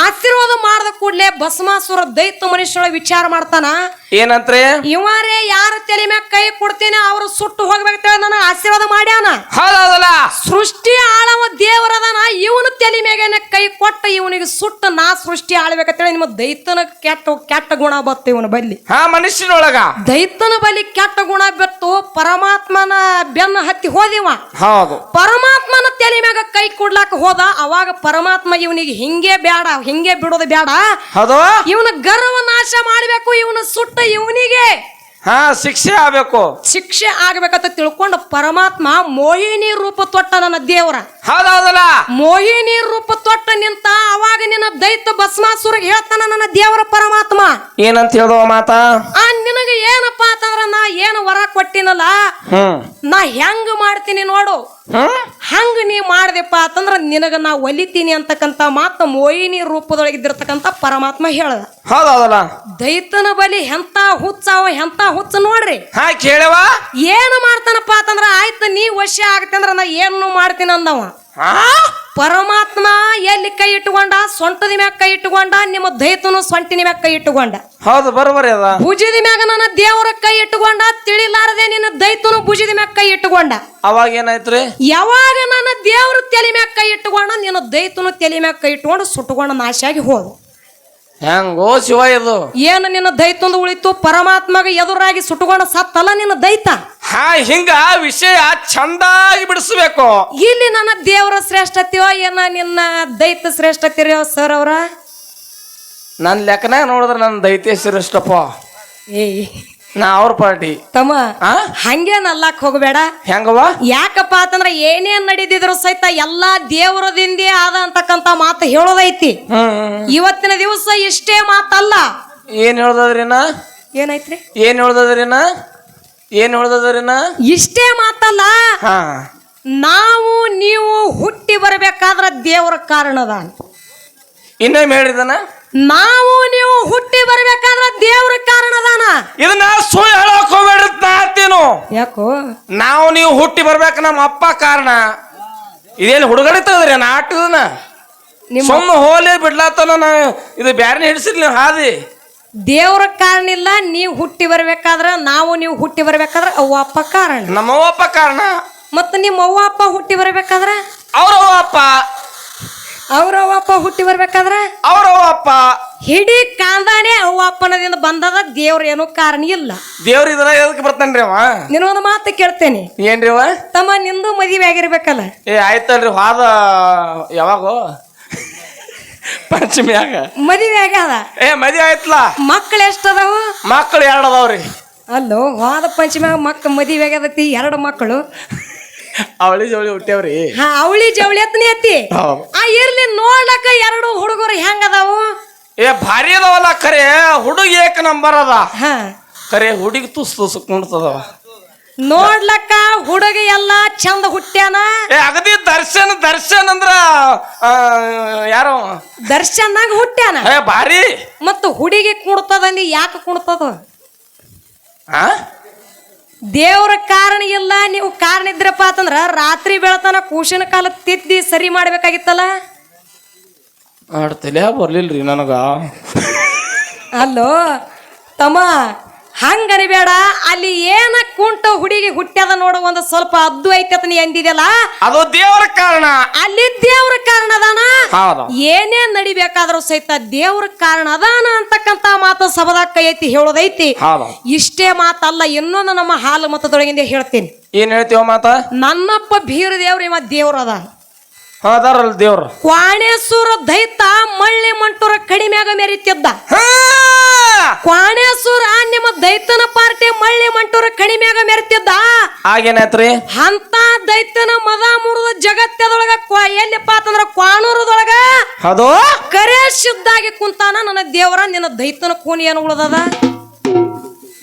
ಆಶೀರ್ವಾದ ಮಾಡ್ದ ಕೂಡ್ಲೆ ಭಸ್ಮಾಸುರ ದೈತ್ಯ ಮನುಷ್ಯರೊಳಗೆ ವಿಚಾರ ಮಾಡ್ತಾನ ಏನಂತ್ರಿ? ಇವರೇ ಯಾರ ತಲೆ ಮ್ಯಾಗ ಕೈ ಕೊಡ್ತೇನೆ ಅವ್ರು ಸುಟ್ಟು ಹೋಗ್ಬೇಕು ನನಗೆ ಆಶೀರ್ವಾದ ಮಾಡ್ಯಾನ. ಹೌದಲ್ಲ ಸೃಷ್ಟಿ ಆಳವ ದೇವರದನ ಇವನು ತಲೆ ಮ್ಯಾಗೇನೆ ಕೈ ಕೊಟ್ಟ ಇವನಿಗೆ ಸುಟ್ಟು ನಾ ಸೃಷ್ಟಿ ಆಳ್ಬೇಕಂತೇಳಿ ನಿಮ್ಮ ದೈತನ ಕೆಟ್ಟ ಕೆಟ್ಟ ಗುಣ ಬತ್ತು ಇವನ ಬಲ್ಲಿ. ಹಾ ಮನುಷ್ಯನೊಳಗ. ದೈತನ ಬಲಿ ಕೆಟ್ಟ ಗುಣ ಬಿತ್ತು ಪರಮಾತ್ಮನ ಬೆನ್ನ ಹತ್ತಿ ಹೋದಿವ. ಹೌದು. ಪರಮಾತ್ಮನ ತಲೆ ಮ್ಯಾಗ ಕೈ ಕೊಡ್ಲಾಕ ಹೋದ ಅವಾಗ ಪರಮಾತ್ಮ ಇವನಿಗೆ ಹಿಂಗೆ ಬೇಡ ಹಿಂಗೆ ಬಿಡೋದು ಬೇಡ ಹೌದು. ಇವನ ಗರ್ವ ನಾಶ ಮಾಡ್ಬೇಕು ಇವನ ಸುಟ್ಟ ಇವನಿಗೆ. ಹಾ ಶಿಕ್ಷೆ ಆಗ್ಬೇಕು. ಶಿಕ್ಷೆ ಆಗ್ಬೇಕಂತ ತಿಳ್ಕೊಂಡು ಪರಮಾತ್ಮ ಮೋಹಿನಿ ರೂಪ ತೊಟ್ಟ ನನ್ನ ದೇವರ. ಹೌದೌದಲ್ಲ? ಮೋಹಿನಿ ರೂಪ ತೊಟ್ಟ ನಿಂತ ಅವಾಗ ನಿನ್ನ ದೈತ ಭಸ್ಮಾಸುರ ಹೇಳ್ತಾನ ನನ್ನ ದೇವರ ಪರಮಾತ್ಮ. ಏನಂತ ಹೇಳುವ ಮಾತಾ? ಆ ನಿನಗೆ ಏನಪ್ಪಾ ಅಂತಂದ್ರ ನಾ ಏನು ವರ ಕೊಟ್ಟಿನಲ್ಲ ನಾ ಹೆಂಗ್ ಮಾಡ್ತೀನಿ ನೋಡು. ಹಂಗ ನೀ ಮಾಡ್ದೆಪ್ಪ ಅಂತಂದ್ರ ನಿನಗ ನಾ ಒಲಿತೀನಿ ಅಂತಕ್ಕಂತ ಮಾತ ಮೋಹಿನಿ ರೂಪದೊಳಗಿದ್ದಿರ್ತಕ್ಕಂತ ಪರಮಾತ್ಮ ಹೇಳದ. ದೈತನ ಬಲಿ ಎಂತ ಹುಚ್ಚ ಅವ ಎಂತ ಹುಚ್ಚ ನೋಡ್ರಿ. ಕೇಳವ ಏನು ಮಾಡ್ತಾನಪ್ಪ ಅಂತಂದ್ರ ಆಯ್ತು ನೀ ವಶ ಆಗತ್ತೆ ಅಂದ್ರ ನಾ ಏನು ಮಾಡ್ತೀನಿ ಅಂದವ. ಪರಮಾತ್ಮ ಎಲ್ಲಿ ಕೈ ಇಟ್ಟುಕೊಂಡ? ಸೊಂಟದ ಮ್ಯಾಗ ಕೈ ಇಟ್ಟುಕೊಂಡ? ನಿಮ್ಮ ದೈತನು ಸೊಂಟಿನ ಮ್ಯಾಗ ಕೈ ಇಟ್ಟುಕೊಂಡ? ಹೌದು ಬರೋಬರಿ ಅದ. ಭುಜದ ಮ್ಯಾಗ ನನ್ನ ದೇವರ ಕೈ ಇಟ್ಟುಕೊಂಡ? ತಿಳಿಲಾರದೆ ನಿನ್ನ ದೈತನು ಭುಜದ ಮ್ಯಾಗ ಕೈ ಇಟ್ಟುಕೊಂಡ? ಅವಾಗ ಏನಾಯ್ತ್ರಿ? ಯಾವಾಗ ನನ್ನ ದೇವರು ತಲೆ ಮ್ಯಾಗ ಕೈ ಇಟ್ಟುಕೊಂಡ? ನಿನ್ನ ದೈತನು ತಲೆ ಮ್ಯಾಗ ಕೈ ಇಟ್ಟುಕೊಂಡು ಸುಟ್ಟುಕೊಂಡು ನಾಶ ಆಗಿ ಹೋದ. ಹೆಂಗೋ ಶಿವ ಇದು. ಏನು ನಿನ್ನ ದೈತ್ಯಂದು ಉಳಿತು? ಪರಮಾತ್ಮಗೆ ಎದುರಾಗಿ ಸುಟ್ಟುಕೊಂಡ ಸತ್ತಲ್ಲ ನಿನ್ನ ದೈತ? ಹಾ ಹಿಂಗ ವಿಷಯ ಚಂದಾಗಿ ಬಿಡಿಸ್ಬೇಕು. ಇಲ್ಲಿ ನನ್ನ ದೇವರ ಶ್ರೇಷ್ಠತೆಯೋ ಏನ ನಿನ್ನ ದೈತ ಶ್ರೇಷ್ಠತೆಯೋ ಸರ್ ಅವರ? ನನ್ನ ಲೆಕ್ಕನಾಗ ನೋಡಿದ್ರೆ ನನ್ನ ದೈತ್ಯ ಶ್ರೇಷ್ಠಪ್ಪ. ಏಯ್ ನಾ ಅವ್ರ ಪಾರ್ಟಿ. ತಮ್ಮ ಆ? ಹಂಗೇನ್ ಅಲ್ಲಾಕ್ ಹೋಗಬೇಡ. ಹೆಂಗವ ಯಾಕಪ್ಪ ಅಂತಂದ್ರೆ ಏನೇನ್ ನಡೀತಿದ್ರು ಸಹಿತ ಎಲ್ಲಾ ದೇವರದಿಂದೇ ಆದ ಅಂತಕ್ಕಂತ ಮಾತು ಹೇಳೋದೈತಿ. ಹ್ಮ್ ಇವತ್ತಿನ ದಿವಸ ಇಷ್ಟೇ ಮಾತಲ್ಲ. ಏನ್ ಹೇಳ್ದದ್ರಿನ ಏನಾಯ್ತ್ರಿ? ಏನ್ ಹೇಳ್ದದ್ರಿನ ಏನ್ ಹೇಳ್ದದ್ರಿನ ಇಷ್ಟೇ ಮಾತಲ್ಲ. ಹಾ. ನಾವು ನೀವು ಹುಟ್ಟಿ ಬರಬೇಕಾದ್ರ ದೇವರ ಕಾರಣದ ಇನ್ನೊಮ್ಮೆ ಹೇಳಿದನ ನಾವು ನೀವು ಹುಟ್ಟಿ ಬರಬೇಕಾದ್ರೆ ದೇವ್ರ ಕಾರಣದಾನ ಇದನ್ನ ಸುಳ್ಳು ಹೇಳಕ್ ಹೋಗ್ಬೇಡ್ರಿ ಯಾಕೋ? ನಾವು ನೀವು ಹುಟ್ಟಿ ಬರ್ಬೇಕು ನಮ್ಮ ಅಪ್ಪ ಕಾರಣ. ಇದೇನು ಹುಡುಗಡೆ ತೆಗದ್ರಿ ನಾಟದನ ನಿಮ್ಮ ಸುಮ್ಮ ಹೋಲಿ ಬಿಡ್ಲಾತನ ನಾ ಇದು ಬ್ಯಾರ ಹಿಡಿಸಿರ್ಲಿ ನೀವು ಹಾದಿ. ದೇವ್ರ ಕಾರಣ ಇಲ್ಲ ನೀವು ಹುಟ್ಟಿ ಬರ್ಬೇಕಾದ್ರ ನಾವು ನೀವು ಹುಟ್ಟಿ ಬರ್ಬೇಕಾದ್ರ ಅವ್ವ ಅಪ್ಪ ಕಾರಣ. ನಮ್ಮವ್ವ ಅಪ್ಪ ಕಾರಣ. ಮತ್ತ ನಿಮ್ಮ ಅವ್ವ ಅಪ್ಪ ಹುಟ್ಟಿ ಬರ್ಬೇಕಾದ್ರ? ಅವ್ರವ್ವ ಅಪ್ಪ. ಅವ್ರ ಅಪ್ಪ ಹುಟ್ಟಿ ಬರ್ಬೇಕಾದ್ರ? ಅವ್ರವ್ವ ಅಪ್ಪ. ಹಿಡಿ ಕಾಂದಾನೆ ಅವ ಅಪ್ಪನದಿಂದ ಬಂದದ ದೇವ್ರ ಏನೂ ಕಾರಣ ಇಲ್ಲ. ದೇವ್ರ ಇದ್ರ ಎದಕ್ಕೆ ಬರ್ತಾನ್ರಿ ಅವ? ನಿನ್ನೊಂದು ಮಾತು ಕೇಳ್ತೇನೆ. ಏನ್ರಿ ಅವ? ತಮ್ಮ ನಿಂದು ಮದುವೆ ಆಗಿರ್ಬೇಕಲ್ಲ? ಏ ಆಯ್ತಲ್ರಿ ಹಾದ ಯಾವಾಗೋ? ಪಂಚಮಿಯಾಗ ಮದುವೆ ಆಗ್ಯಾದ? ಏ ಮದಿ ಆಯ್ತಲ್ಲ? ಮಕ್ಕಳು ಎಷ್ಟದಾವು? ಮಕ್ಕಳು ಎರಡು ಅದಾವ್ರಿ ಅಲ್ಲೋ ಹೋದ ಪಂಚಮ್ಯಾಗ ಮಕ್ಕ ಮದುವೆ ಆಗ್ಯದತಿ ಎರಡು ಮಕ್ಕಳು ಅವಳಿ ಜವಳಿ ಹುಟ್ಟೇವ್ರಿ. ಹಾ ಅವಳಿ ಜವಳಿ ಅತ್ನೇ ಐತಿ ಹೌದು ಆ ಇರ್ಲಿ ನೋಡ್ಲಕ್ಕ ಎರಡು ಹುಡುಗರು ಹೆಂಗ ಅದಾವು? ಏ ಭಾರಿ ಅದಾವಲ್ಲ ಖರೆ ಹುಡುಗ ಏಕ ನಂಬರ್ ಅದ. ಹಾ. ಖರೆ ಹುಡುಗಿ ತುಸ್ ತುಸ್ ಕುಣ್ತದವ ನೋಡ್ಲಕ್ಕ ಹುಡುಗ ಎಲ್ಲ ಚಂದ ಹುಟ್ಟ್ಯಾನ? ಏ ಅಗದಿ ದರ್ಶನ್ ದರ್ಶನ್ ಅಂದ್ರ ಆ, ಯಾರೋ? ದರ್ಶನಾಗ ಹುಟ್ಟ್ಯಾನ? ಏ ಭಾರಿ. ಮತ್ತು ಹುಡುಗಿ ಕುಣ್ತದಂದಿ ಯಾಕೆ ಕುಣ್ತದ? ಆ? ದೇವ್ರ ಕಾರಣ ಇಲ್ಲ ನೀವು ಕಾರಣ ಇದ್ರಪ್ಪ ಅಂತಂದ್ರ ರಾತ್ರಿ ಬೆಳತನ ಕೂಶಿನ ಕಾಲ ತಿದ್ದಿ ಸರಿ ಮಾಡ್ಬೇಕಾಗಿತ್ತಲ್ಲ? ಆಡ್ತಿಲ್ಲ ಬರ್ಲಿಲ್ರಿ ನನಗ. ಅಲ್ಲೋ ತಮ್ಮ ಹಂಗನಿಬೇಡ ಅಲ್ಲಿ ಏನ ಕುಂಟ ಹುಡುಗಿ ಹುಟ್ಟ್ಯದ ನೋಡು ಒಂದು ಸ್ವಲ್ಪ ಅದ್ದು ಐತೆ ನೀ ಅಂದಿದೆಲ್ಲ ಅದು ದೇವರ ಕಾರಣ. ಅಲ್ಲಿ ದೇವ್ರ ಕಾರಣ ಅದಾನ? ಏನೇ ನಡಿಬೇಕಾದ್ರೂ ಸಹಿತ ದೇವ್ರ ಕಾರಣ ಅದಾನ ಅಂತಕ್ಕಂತ ಮಾತು ಸಬದ ಕೈ ಐತಿ ಹೇಳೋದೈತಿ. ಇಷ್ಟೇ ಮಾತಲ್ಲ ಇನ್ನೊಂದು ನಮ್ಮ ಹಾಲು ಮತದೊಳಗಿಂದ ಹೇಳ್ತೀನಿ. ಏನ್ ಹೇಳ್ತೀವ ಮಾತ? ನನ್ನಪ್ಪ ಬೀರ ದೇವ್ರ ಇವ ದೇವ್ರ ಅದ ದೇವ್ರ. ಕ್ವಾಣೇಶ್ವರ ದೈತ ಮಳ್ಳಿ ಮಂಟೂರ ಕಡಿಮ್ಯಾಗ ಮೆರಿತಿದ್ದ. ಕ್ವಾಣೇಶ್ವರ ನಿಮ್ಮ ದೈತನ ಪಾರ್ಟಿ ಮಳ್ಳಿ ಮಂಟೂರ ಕಣಿಮ್ಯಾಗ ಮೆರೆತಿದ್ದ? ಆಗೇನಾಯ್ತ್ರಿ ಅಂತ ದೈತ್ಯನ ಮದ ಮುರಿದ ಜಗತ್ತದೊಳಗ ಎಲ್ಲಿಪ್ಪ ಅಂತಂದ್ರ ಕ್ವಾಣೂರದೊಳಗ? ಅದು ಕರೆ ಶುದ್ಧಾಗಿ ಕುಂತಾನ ನನ್ನ ದೇವರ ನಿನ್ನ ದೈತನ ಕೂನಿ ಏನು ಉಳ್ದದ?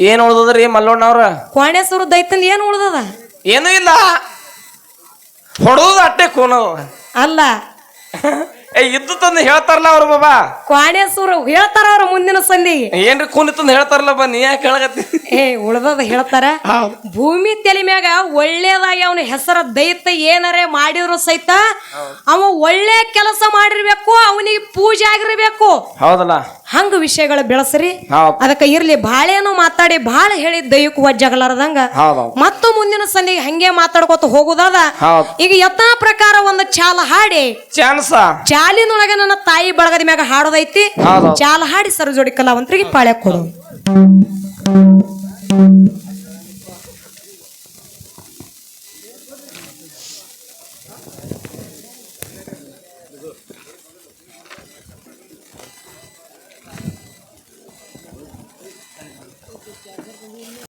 ಏನ್ ಉಳ್ದದ್ರಿ ಮಲ್ಲಣ್ಣವ್ರ? ಕ್ವಾಣೇಶ್ವರ ದೈತನ ಏನು ಉಳ್ದದ? ಏನೂ ಇಲ್ಲ. ಹೊಡೋದು ಅಟ್ಟೆ ಕೂನವು ಅಲ್ಲ. ಏ ಇದ್ದು ತಂದು ಹೇಳ್ತಾರಲ್ಲ ಅವ್ರು ಬಾಬಾ. ಕ್ವಾಣೇಶ್ವರ ಹೇಳ್ತಾರ ಅವ್ರ ಮುಂದಿನ ಸಂಧಿ. ಏನ್ರಿ ಕೂನಿ ತಂದು ಹೇಳ್ತಾರಲ್ಲ ಬಾ ನೀ ಯಾಕೆ ಹೇಳಕತ್ತಿ? ಏ ಉಳ್ದದ ಹೇಳ್ತಾರ. ಭೂಮಿ ತಲೆ ಮ್ಯಾಗ ಒಳ್ಳೇದಾಗಿ ಅವನ ಹೆಸರ ದೈತ ಏನರೇ ಮಾಡಿದ್ರು ಸಹಿತ ಅವ ಒಳ್ಳೆ ಕೆಲಸ ಮಾಡಿರ್ಬೇಕು ಅವನಿಗೆ ಪೂಜೆ ಆಗಿರ್ಬೇಕು. ಹೌದಲ್ಲ. ಹಂಗ ವಿಷಯಗಳ ಬೆಳಸ್ರಿ. ಅದಕ್ಕೆ ಇರ್ಲಿ ಬಾಳೇನೋ ಮಾತಾಡಿ ಬಾಳ ಹೇಳಿ ದೈಹಿಕ ವಜ್ಜಗಲಾರದಂಗ. ಮತ್ತು ಮುಂದಿನ ಸಂಧಿಗೆ ಹಂಗೆ ಮಾತಾಡ್ಕೊತ ಹೋಗುದಾದ. ಈಗ ಯಥಾ ಪ್ರಕಾರ ಒಂದು ಚಾಲ ಹಾಡಿ. ಚಾಲಿನೊಳಗೆ ನನ್ನ ತಾಯಿ ಬಳಗದ ಮ್ಯಾಗ ಹಾಡೋದೈತಿ. ಚಾಲ ಹಾಡಿ ಸರ್ ಜೋಡಿ ಕಲಾವಂತರಿಗೆ ಪಾಳ್ಯ ಕೊಡು.